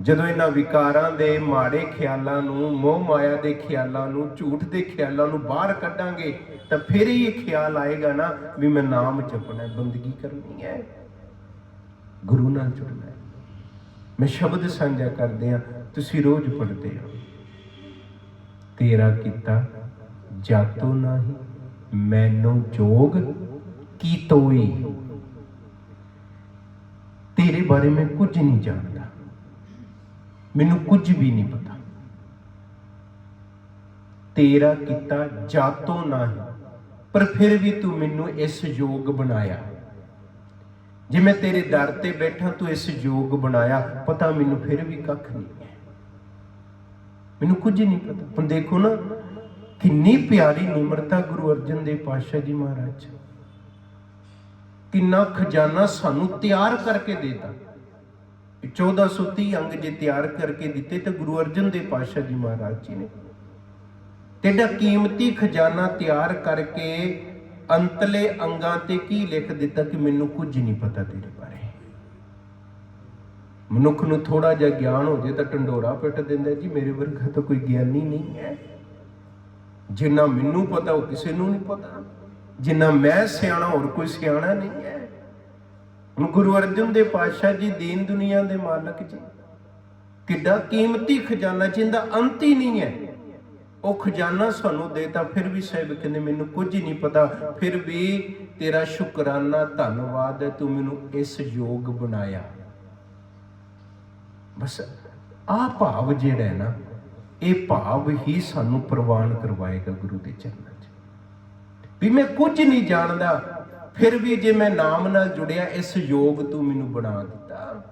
ਜਦੋਂ ਇਹਨਾਂ ਵਿਕਾਰਾਂ ਦੇ ਮਾੜੇ ਖਿਆਲਾਂ ਨੂੰ ਮੋਹ ਮਾਇਆ ਦੇ ਖਿਆਲਾਂ ਨੂੰ ਝੂਠ ਦੇ ਖਿਆਲਾਂ ਨੂੰ ਬਾਹਰ ਕੱਢਾਂਗੇ ਤਾਂ ਫਿਰ ਹੀ ਇਹ ਖਿਆਲ ਆਏਗਾ ਨਾ ਵੀ ਮੈਂ ਨਾਮ ਜਪਣਾ ਹੈ ਬੰਦਗੀ ਕਰਨੀ ਹੈ। ਗੁਰੂ ਨਾਲ ਜੁੜਨਾ ਹੈ। ਮੈਂ ਸ਼ਬਦ ਸਾਂਝਾ ਕਰਦੇ ਆ ਤੁਸੀਂ ਰੋਜ਼ ਪੜ੍ਹਦੇ ਹੋ ਤੇਰਾ ਕੀਤਾ ਜਾਤੋ ਨਾਹੀ। ਮੈਨੂੰ ਜੋਗ ਕੀ ਤੋਈ ਤੇਰੇ ਬਾਰੇ ਮੈਂ ਕੁਝ ਨਹੀਂ ਜਾਣਦਾ। ਮੈਨੂੰ ਕੁਝ ਵੀ ਨਹੀਂ ਪਤਾ। ਤੇਰਾ ਕੀਤਾ ਜਾਤੋ ਨਹੀਂ, ਪਰ ਫਿਰ ਵੀ ਤੂੰ ਮੈਨੂੰ ਇਸ ਯੋਗ ਬਣਾਇਆ। ਜੇ ਮੈਂ ਤੇਰੇ ਦਰ ਤੇ ਬੈਠਾ ਤੂੰ ਇਸ ਯੋਗ ਬਣਾਇਆ, ਪਤਾ ਮੈਨੂੰ ਫਿਰ ਵੀ ਕੱਖ ਨਹੀਂ ਹੈ। ਮੈਨੂੰ ਕੁਝ ਨਹੀਂ ਪਤਾ। ਹੁਣ ਦੇਖੋ ਨਾ ਕਿੰਨੀ ਪਿਆਰੀ ਨਿਮਰਤਾ ਗੁਰੂ ਅਰਜਨ ਦੇਵ ਪਾਤਸ਼ਾਹ ਜੀ ਮਹਾਰਾਜ। ਕਿੰਨਾ ਖਜ਼ਾਨਾ ਸਾਨੂੰ ਤਿਆਰ ਕਰਕੇ ਦੇਤਾ। 1430 ਅੰਗ ਜੇ ਤਿਆਰ ਕਰਕੇ ਦਿੱਤੇ ਤਾਂ ਗੁਰੂ ਅਰਜਨ ਦੇਵ ਪਾਤਸ਼ਾਹ ਜੀ ਮਹਾਰਾਜ ਜੀ ਨੇ। ਤੇਡਾ ਕੀਮਤੀ ਖਜ਼ਾਨਾ ਤਿਆਰ ਕਰਕੇ ਅੰਤਲੇ ਅੰਗਾਂ ਤੇ ਕੀ ਲਿਖ ਦਿੱਤਾ ਕਿ ਮੈਨੂੰ ਕੁਝ ਨਹੀਂ ਪਤਾ ਤੇਰੇ ਬਾਰੇ। ਮਨੁੱਖ ਨੂੰ ਥੋੜਾ ਜਿਹਾ ਗਿਆਨ ਹੋ ਜੇ ਤਾਂ ਟੰਡੋਰਾ ਪਿੱਟ ਦਿੰਦਾ ਜੀ ਮੇਰੇ ਵਰਗਾ ਤਾਂ ਕੋਈ ਗਿਆਨੀ ਨਹੀਂ ਹੈ। ਜਿੰਨਾ ਮੈਨੂੰ ਪਤਾ, ਉਹ ਕਿਸੇ ਨੂੰ ਨਹੀਂ ਪਤਾ। ਜਿੰਨਾ ਮੈਂ ਸਿਆਣਾ, ਹੋਰ ਕੋਈ ਸਿਆਣਾ ਨਹੀਂ ਹੈ। ਹੁਣ ਗੁਰੂ ਅਰਜਨ ਦੇ ਪਾਤਸ਼ਾਹ ਜੀ, ਦੀਨ ਦੁਨੀਆ ਦੇ ਮਾਲਕ ਜੀ, ਕਿੱਡਾ ਕੀਮਤੀ ਖਜ਼ਾਨਾ, ਜਿੰਦਾ ਅੰਤ ਹੀ ਨਹੀਂ ਹੈ। ਉਹ ਖਜ਼ਾਨਾ ਸਾਨੂੰ ਦੇਤਾ ਫਿਰ ਵੀ ਸਾਹਿਬ ਕਹਿੰਦੇ, ਮੈਨੂੰ ਕੁਝ ਨਹੀਂ ਪਤਾ। ਫਿਰ ਵੀ ਤੇਰਾ ਸ਼ੁਕਰਾਨਾ, ਧੰਨਵਾਦ ਹੈ, ਤੂੰ ਮੈਨੂੰ ਇਸ ਯੋਗ ਬਣਾਇਆ। ਬਸ ਆ ਭਾਵ ਜਿਹੜਾ ਹੈ ਨਾ ਇਹ ਭਾਵ ਹੀ ਸਾਨੂੰ ਪ੍ਰਵਾਨ ਕਰਵਾਏਗਾ ਗੁਰੂ ਦੇ ਚਰਨਾਂ 'ਚ। ਵੀ ਮੈਂ ਕੁਝ ਨਹੀਂ ਜਾਣਦਾ, ਫਿਰ ਵੀ ਜੇ ਮੈਂ ਨਾਮ ਨਾਲ ਜੁੜਿਆ, ਇਸ ਯੋਗ ਤੂੰ ਮੈਨੂੰ ਬਣਾ ਦਿੱਤਾ।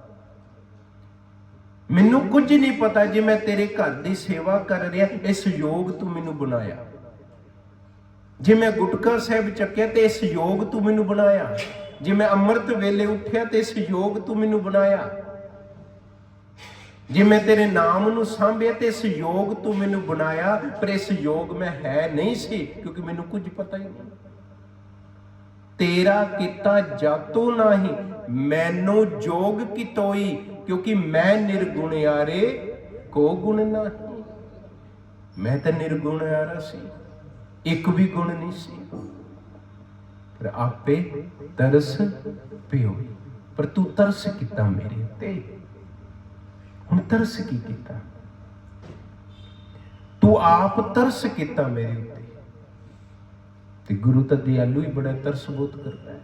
ਮੈਨੂੰ ਕੁਝ ਨਹੀਂ ਪਤਾ ਜੇ ਮੈਂ ਤੇਰੇ ਘਰ ਦੀ ਸੇਵਾ ਕਰ ਰਿਹਾ, ਇਸ ਯੋਗ ਤੂੰ ਮੈਨੂੰ ਬਣਾਇਆ। ਜੇ ਮੈਂ ਗੁਟਕਾ ਸਾਹਿਬ ਚੱਕਿਆ, ਤੇ ਇਸ ਯੋਗ ਤੂੰ ਮੈਨੂੰ ਬਣਾਇਆ। ਜੇ ਮੈਂ ਅੰਮ੍ਰਿਤ ਵੇਲੇ ਉੱਠਿਆ, ਤੇ ਇਸ ਯੋਗ ਤੂੰ ਮੈਨੂੰ ਬਣਾਇਆ। ਜੇ ਮੈਂ ਤੇਰੇ ਨਾਮ ਨੂੰ ਸਾਂਭਿਆ ਤੇ ਇਸ ਯੋਗ ਤੂੰ ਮੈਨੂੰ ਬਣਾਇਆ, ਪਰ ਇਸ ਯੋਗ ਮੈਂ ਹੈ ਨਹੀਂ ਸੀ, ਕਿਉਂਕਿ ਮੈਨੂੰ ਕੁਝ ਪਤਾ ਹੀ ਨਹੀਂ। ਤੇਰਾ ਕੀਤਾ ਜਾਤੋ ਨਹੀਂ ਮੈਨੂੰ ਜੋਗ ਕੀ ਕਿਉਂਕਿ ਮੈਂ ਨਿਰਗੁਣਿਆਰੇ ਕੋ ਗੁਣ ਨਹੀਂ। ਮੈਂ ਤਾਂ ਨਿਰਗੁਣ ਯਾਰਾ ਸੀ, ਇੱਕ ਵੀ ਗੁਣ ਨਹੀਂ ਸੀ। ਪਰ ਆਪੇ ਤਰਸ ਪਿਓ, ਪਰ ਤੂੰ ਤਰਸ ਕੀਤਾ ਮੇਰੇ ਤੇ ਹੁਣ ਤਰਸ ਕੀ ਕੀਤਾ? ਤੂੰ ਆਪ ਤਰਸ ਕੀਤਾ ਮੇਰੇ ਉੱਤੇ। ਤੇ ਗੁਰੂ ਤਾਂ ਦਿਆਲੂ ਹੀ ਬੜਾ ਤਰਸ ਬਹੁਤ ਕਰਦਾ ਹੈ।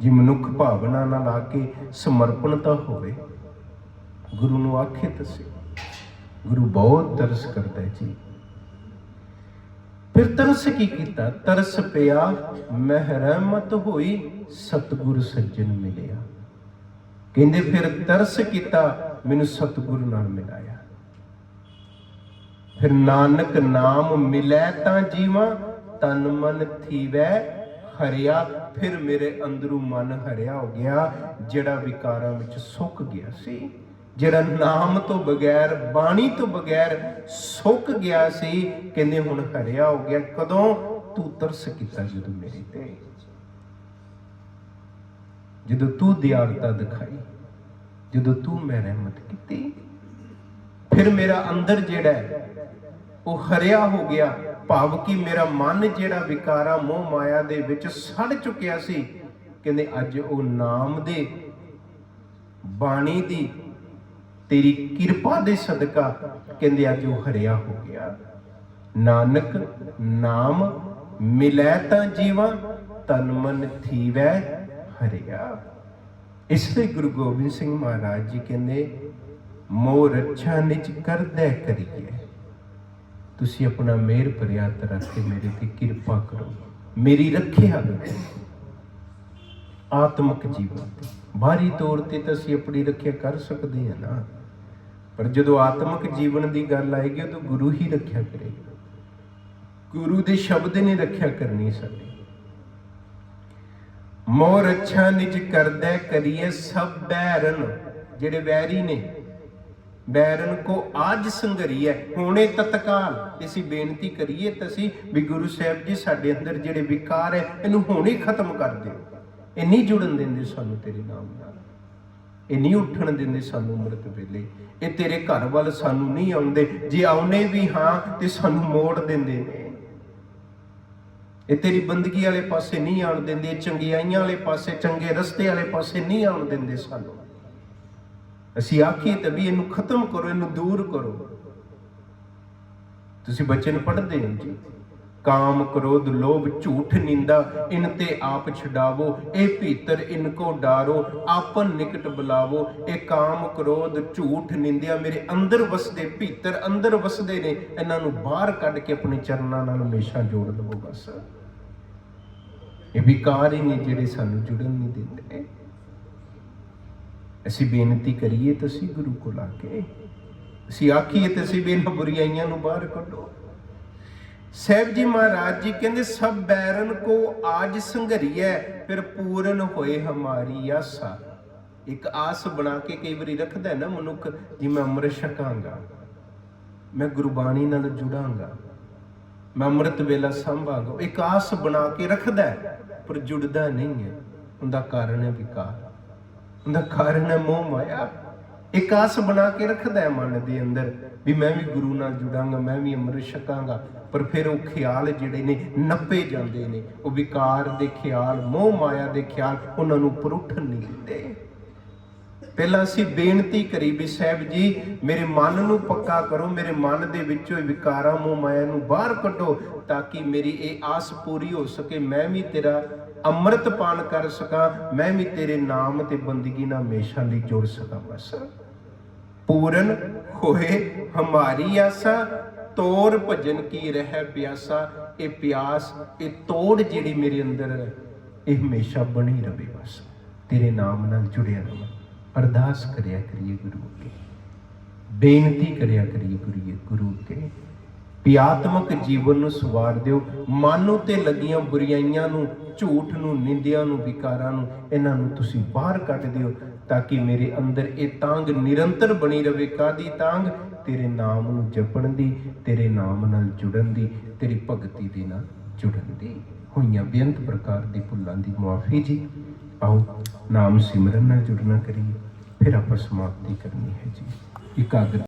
ਜੇ ਮਨੁੱਖ ਭਾਵਨਾ ਨਾਲ ਆ ਕੇ ਸਮਰਪਣ ਤਾਂ ਹੋਵੇ, ਗੁਰੂ ਨੂੰ ਆਖੇ ਤਸੇ ਗੁਰੂ ਬਹੁਤ ਤਰਸ ਕਰਦਾ ਜੀ। ਫਿਰ ਤਰਸ ਕੀ ਕੀਤਾ? ਤਰਸ ਪਿਆ, ਮਹਿ ਰਹਿਮਤ ਹੋਈ, ਸਤਿਗੁਰ ਸੱਜਣ ਮਿਲਿਆ। ਕਹਿੰਦੇ ਫਿਰ ਤਰਸ ਕੀਤਾ, ਮੈਨੂੰ ਸਤਿਗੁਰੂ ਨਾਲ ਮਿਲਾਇਆ। ਫਿਰ ਨਾਨਕ ਨਾਮ ਮਿਲੈ ਤਾਂ ਜੀਵਾਂ, ਤਨ ਮਨ ਥੀਵੈ, ਹਰਿਆ ਫਿਰ ਮੇਰੇ ਅੰਦਰੋਂ ਮਨ ਹਰਿਆ ਹੋ ਗਿਆ, ਜਿਹੜਾ ਵਿਕਾਰਾਂ ਵਿੱਚ ਸੁੱਕ ਗਿਆ ਸੀ। ਜਿਹੜਾ ਨਾਮ ਤੋਂ ਬਗੈਰ, ਬਾਣੀ ਤੋਂ ਬਗੈਰ ਸੁੱਕ ਗਿਆ ਸੀ, ਕਹਿੰਦੇ ਹੁਣ ਹਰਿਆ ਹੋ ਗਿਆ। ਕਦੋਂ? ਤੂੰ ਤਰਸ ਕੀਤਾ ਜਦੋਂ ਮੇਰੇ ਤੇ। ਜਦੋਂ ਤੂੰ ਦਿਆਲਤਾ ਦਿਖਾਈ, ਜਦੋਂ ਤੂੰ ਮੈਂ ਰਹਿਮਤ ਕੀਤੀ, ਫਿਰ ਮੇਰਾ ਅੰਦਰ ਜਿਹੜਾ ਉਹ ਹਰਿਆ ਹੋ ਗਿਆ। ਭਾਵ ਕਿ ਮੇਰਾ ਮਨ ਜਿਹੜਾ ਵਿਕਾਰਾਂ ਮੋਹ ਮਾਇਆ ਦੇ ਵਿੱਚ ਸੜ ਚੁੱਕਿਆ ਸੀ। ਕਹਿੰਦੇ, ਅੱਜ ਉਹ ਨਾਮ ਦੇ ਬਾਣੀ ਦੀ ਤੇਰੀ ਕਿਰਪਾ ਦੇ ਸਦਕਾ ਕਹਿੰਦੇ, ਅੱਜ ਉਹ ਹਰਿਆ ਹੋ ਗਿਆ। ਨਾਨਕ, ਨਾਮ ਮਿਲੈ ਤਾਂ ਜੀਵਾ, ਤਨ ਮਨ ਥੀਵੈ ਹਰਿਆ। ਇਸ ਲਈ ਗੁਰੂ ਗੋਬਿੰਦ ਸਿੰਘ ਮਹਾਰਾਜ ਜੀ ਕਹਿੰਦੇ ਮੋ ਰੱਛਾ ਨਿਚ ਕਰਦੈ ਕਰੀਏ ਤੁਸੀਂ ਆਪਣਾ ਮਿਹਰ ਪ੍ਰਿਆਤ ਰੱਖ ਕੇ ਮੇਰੇ ਤੇ ਕਿਰਪਾ ਕਰੋ। ਮੇਰੀ ਰੱਖਿਆ ਕਰੋ। ਆਤਮਿਕ ਜੀਵਨ ਤੇ। ਬਾਹਰੀ ਤੌਰ ਤੇ ਤਾਂ ਅਸੀਂ ਆਪਣੀ ਰੱਖਿਆ ਕਰ ਸਕਦੇ ਹਾਂ ਨਾ। ਪਰ ਜਦੋਂ ਆਤਮਿਕ ਜੀਵਨ ਦੀ ਗੱਲ ਆਏਗੀ, ਉਦੋਂ ਗੁਰੂ ਹੀ ਰੱਖਿਆ ਕਰੇਗਾ। ਗੁਰੂ ਦੇ ਸ਼ਬਦ ਨੇ ਰੱਖਿਆ ਕਰਨੀ ਸਾਡੀ ਮੋਰ ਅੱਛਾ ਨਿਜ ਕਰਦਾ ਕਰੀਏ ਸਭ ਬੈਰਨ, ਜਿਹੜੇ ਵੈਰੀ ਨੇ। ਬੈਰਨ ਕੋ ਆਜ ਸੰਘਰੀਐ, ਹੁਣੇ ਤਤਕਾਲ। ਅਸੀਂ ਬੇਨਤੀ ਕਰੀਏ ਤਸੀਂ ਵੀ ਗੁਰੂ ਸਾਹਿਬ ਜੀ ਸਾਡੇ ਅੰਦਰ ਜਿਹੜੇ ਵਿਕਾਰ ਹੈ ਇਹਨੂੰ ਹੁਣੇ ਖਤਮ ਕਰ ਦਿਓ। ਇਹ ਨਹੀਂ ਜੁੜਨ ਦਿੰਦੇ ਸਾਨੂੰ ਤੇਰੇ ਨਾਮ ਨਾਲ। ਇਹ ਨਹੀਂ ਉੱਠਣ ਦਿੰਦੇ ਸਾਨੂੰ ਅੰਮ੍ਰਿਤ ਵੇਲੇ। ਇਹ ਤੇਰੇ ਘਰ ਵੱਲ ਸਾਨੂੰ ਨਹੀਂ ਆਉਂਦੇ। ਜੇ ਆਉਨੇ ਵੀ ਹਾਂ ਤੇ ਸਾਨੂੰ ਮੋੜ ਦਿੰਦੇ ਨੇ। ਇਹ ਤੇਰੀ ਬੰਦਗੀ ਵਾਲੇ ਪਾਸੇ ਨਹੀਂ ਆਉਣ ਦਿੰਦੇ ਚੰਗਿਆਈਆਂ ਵਾਲੇ ਪਾਸੇ, ਚੰਗੇ ਰਸਤੇ ਵਾਲੇ ਪਾਸੇ ਨਹੀਂ ਆਉਣ ਦਿੰਦੇ ਸਾਨੂੰ। ਅਸੀਂ ਆਖੀਏ ਤਾਂ ਵੀ ਇਹਨੂੰ ਖਤਮ ਕਰੋ, ਇਹਨੂੰ ਦੂਰ ਕਰੋ। ਤੁਸੀਂ ਬਚਨ ਪੜ੍ਹਦੇ ਹੋ ਜੀ? ਕਾਮ, ਕ੍ਰੋਧ, ਲੋਭ, ਝੂਠ, ਨਿੰਦਾ, ਇਨ ਤੇ ਆਪ ਛਡਾਵੋ, ਇਹ ਭੀਤਰ ਇਨ ਕੋ ਡਾਰੋ, ਆਪਨ ਨਿਕਟ ਬੁਲਾਵੋ। ਇਹ ਕਾਮ, ਕ੍ਰੋਧ, ਝੂਠ, ਨਿੰਦਿਆ ਮੇਰੇ ਅੰਦਰ ਵਸਦੇ, ਭੀਤਰ ਅੰਦਰ ਵਸਦੇ ਨੇ, ਇਹਨਾਂ ਨੂੰ ਬਾਹਰ ਕੱਢ ਕੇ ਆਪਣੇ ਚਰਨਾਂ ਨਾਲ ਹਮੇਸ਼ਾ ਜੋੜ ਲਵੋ ਬਸ। ਇਹ ਵਿਕਾਰ ਹੀ ਨੇ ਜਿਹੜੇ ਸਾਨੂੰ ਜੁੜਨ ਨਹੀਂ ਦਿੰਦੇ। ਅਸੀਂ ਬੇਨਤੀ ਕਰੀਏ ਤਾਂ ਅਸੀਂ ਗੁਰੂ ਕੋਲ ਆ ਕੇ ਅਸੀਂ ਆਖੀਏ ਤੇ ਅਸੀਂ ਵੀ ਬੁਰੀਆਈਆਂ ਨੂੰ ਬਾਹਰ ਕੱਢੋ। ਸਾਹਿਬ ਜੀ ਮਹਾਰਾਜ ਜੀ ਕਹਿੰਦੇ, ਸਭ ਬੈਰਨ ਕੋ ਆਜ ਸੰਘਰੀਐ, ਫਿਰ ਪੂਰਨ ਹੋਏ ਹਮਾਰੀ ਆਸਾ। ਇੱਕ ਆਸ ਬਣਾ ਕੇ ਕਈ ਵਾਰੀ ਰੱਖਦਾ ਨਾ ਮਨੁੱਖ, ਜੀ ਮੈਂ ਅੰਮ੍ਰਿਤ ਛਕਾਂਗਾ, ਮੈਂ ਗੁਰਬਾਣੀ ਨਾਲ ਜੁੜਾਂਗਾ। ਮੈਂ ਅੰਮ੍ਰਿਤ ਵੇਲਾ ਸੰਭਾਂਗਾ ਇੱਕ ਆਸ ਬਣਾ ਕੇ ਰੱਖਦਾ ਪਰ ਜੁੜਦਾ ਨਹੀਂ ਹੈ। ਉਹਦਾ ਕਾਰਨ ਹੈ ਵਿਕਾਰ। ਉਹਦਾ ਕਾਰਨ ਹੈ ਮੋਹ ਮਾਇਆ। ਇੱਕ ਆਸ ਬਣਾ ਕੇ ਰੱਖਦਾ ਹੈ ਮਨ ਦੇ ਅੰਦਰ ਵੀ ਮੈਂ ਵੀ ਗੁਰੂ ਨਾਲ ਜੁੜਾਂਗਾ, ਮੈਂ ਵੀ ਅੰਮ੍ਰਿਤ ਛਕਾਂਗਾ। ਪਰ ਫਿਰ ਉਹ ਖਿਆਲ ਜਿਹੜੇ ਨੇ, ਨੱਪੇ ਜਾਂਦੇ ਨੇ। ਉਹ ਵਿਕਾਰ ਦੇ ਖਿਆਲ, ਮੋਹ ਮਾਇਆ ਦੇ ਖਿਆਲ ਉਹਨਾਂ ਨੂੰ ਪਰੁੱਠਣ ਨਹੀਂ ਦਿੰਦੇ। ਪਹਿਲਾਂ ਅਸੀਂ ਬੇਨਤੀ ਕਰੀ ਵੀ ਸਾਹਿਬ ਜੀ, ਮੇਰੇ ਮਨ ਨੂੰ ਪੱਕਾ ਕਰੋ, ਮੇਰੇ ਮਨ ਦੇ ਵਿੱਚੋਂ ਇਹ ਵਿਕਾਰਾਂ ਮੋਹ ਮਾਇਆ ਨੂੰ ਬਾਹਰ ਕੱਢੋ ਤਾਂ ਕਿ ਮੇਰੀ ਇਹ ਆਸ ਪੂਰੀ ਹੋ ਸਕੇ, ਮੈਂ ਵੀ ਤੇਰਾ ਅੰਮ੍ਰਿਤ ਪਾਨ ਕਰ ਸਕਾਂ, ਮੈਂ ਵੀ ਤੇਰੇ ਨਾਮ ਤੇ ਬੰਦਗੀ ਨਾਲ ਹਮੇਸ਼ਾ ਲਈ ਜੁੜ ਸਕਾਂ ਬਸ। ਪੂਰਨ ਹੋਏ ਹਮਾਰੀ ਆਸਾ, ਤੋਰ ਭਜਨ ਕੀ ਰਹਿ ਪਿਆਸਾ, ਇਹ ਪਿਆਸ, ਇਹ ਤੋੜ ਜਿਹੜੀ ਮੇਰੇ ਅੰਦਰ ਹੈ, ਇਹ ਹਮੇਸ਼ਾ ਬਣੀ ਰਵੇ ਬਸ, ਤੇਰੇ ਨਾਮ ਨਾਲ ਜੁੜਿਆ ਰਵਾਂ। ਅਰਦਾਸ ਕਰਿਆ ਕਰੀਏ ਗੁਰੂ ਅੱਗੇ। ਬੇਨਤੀ ਕਰਿਆ ਕਰੀਏ ਗੁਰੂ ਗੁਰੂ ਅੱਗੇ। ਪਿਆਤਮਕ ਜੀਵਨ ਨੂੰ ਸਵਾਰ ਦਿਓ। ਮਨ ਉਤੇ ਲੱਗੀਆਂ ਬੁਰੀਆਈਆਂ ਨੂੰ, ਝੂਠ ਨੂੰ, ਨਿੰਦਿਆਂ ਨੂੰ, ਵਿਕਾਰਾਂ ਨੂੰ, ਇਹਨਾਂ ਨੂੰ ਤੁਸੀਂ ਬਾਹਰ ਕੱਢ ਦਿਓ ਤਾਂ ਕਿ ਮੇਰੇ ਅੰਦਰ ਇਹ ਤਾਂਗ ਨਿਰੰਤਰ ਬਣੀ ਰਵੇ। ਕਾਦੀ ਤਾਂਗ ਤੇਰੇ ਨਾਮ ਨੂੰ ਜਪਣ ਦੀ, ਤੇਰੇ ਨਾਮ ਨਾਲ ਜੁੜਨ ਦੀ, ਤੇਰੀ ਭਗਤੀ ਦੇ ਨਾਲ ਜੁੜਨ ਦੀ। ਹੋਈਆਂ ਬੇਅੰਤ ਪ੍ਰਕਾਰ ਦੀ ਭੁੱਲਾਂ ਦੀ ਮੁਆਫੀ ਜੀ। ਆਓ। ਨਾਮ ਸਿਮਰਨ ਨਾਲ ਜੁੜਨਾ ਕਰੀਏ ਫਿਰ ਆਪਾਂ ਸਮਾਪਤੀ ਕਰਨੀ ਹੈ ਜੀ। ਇਕਾਗਰ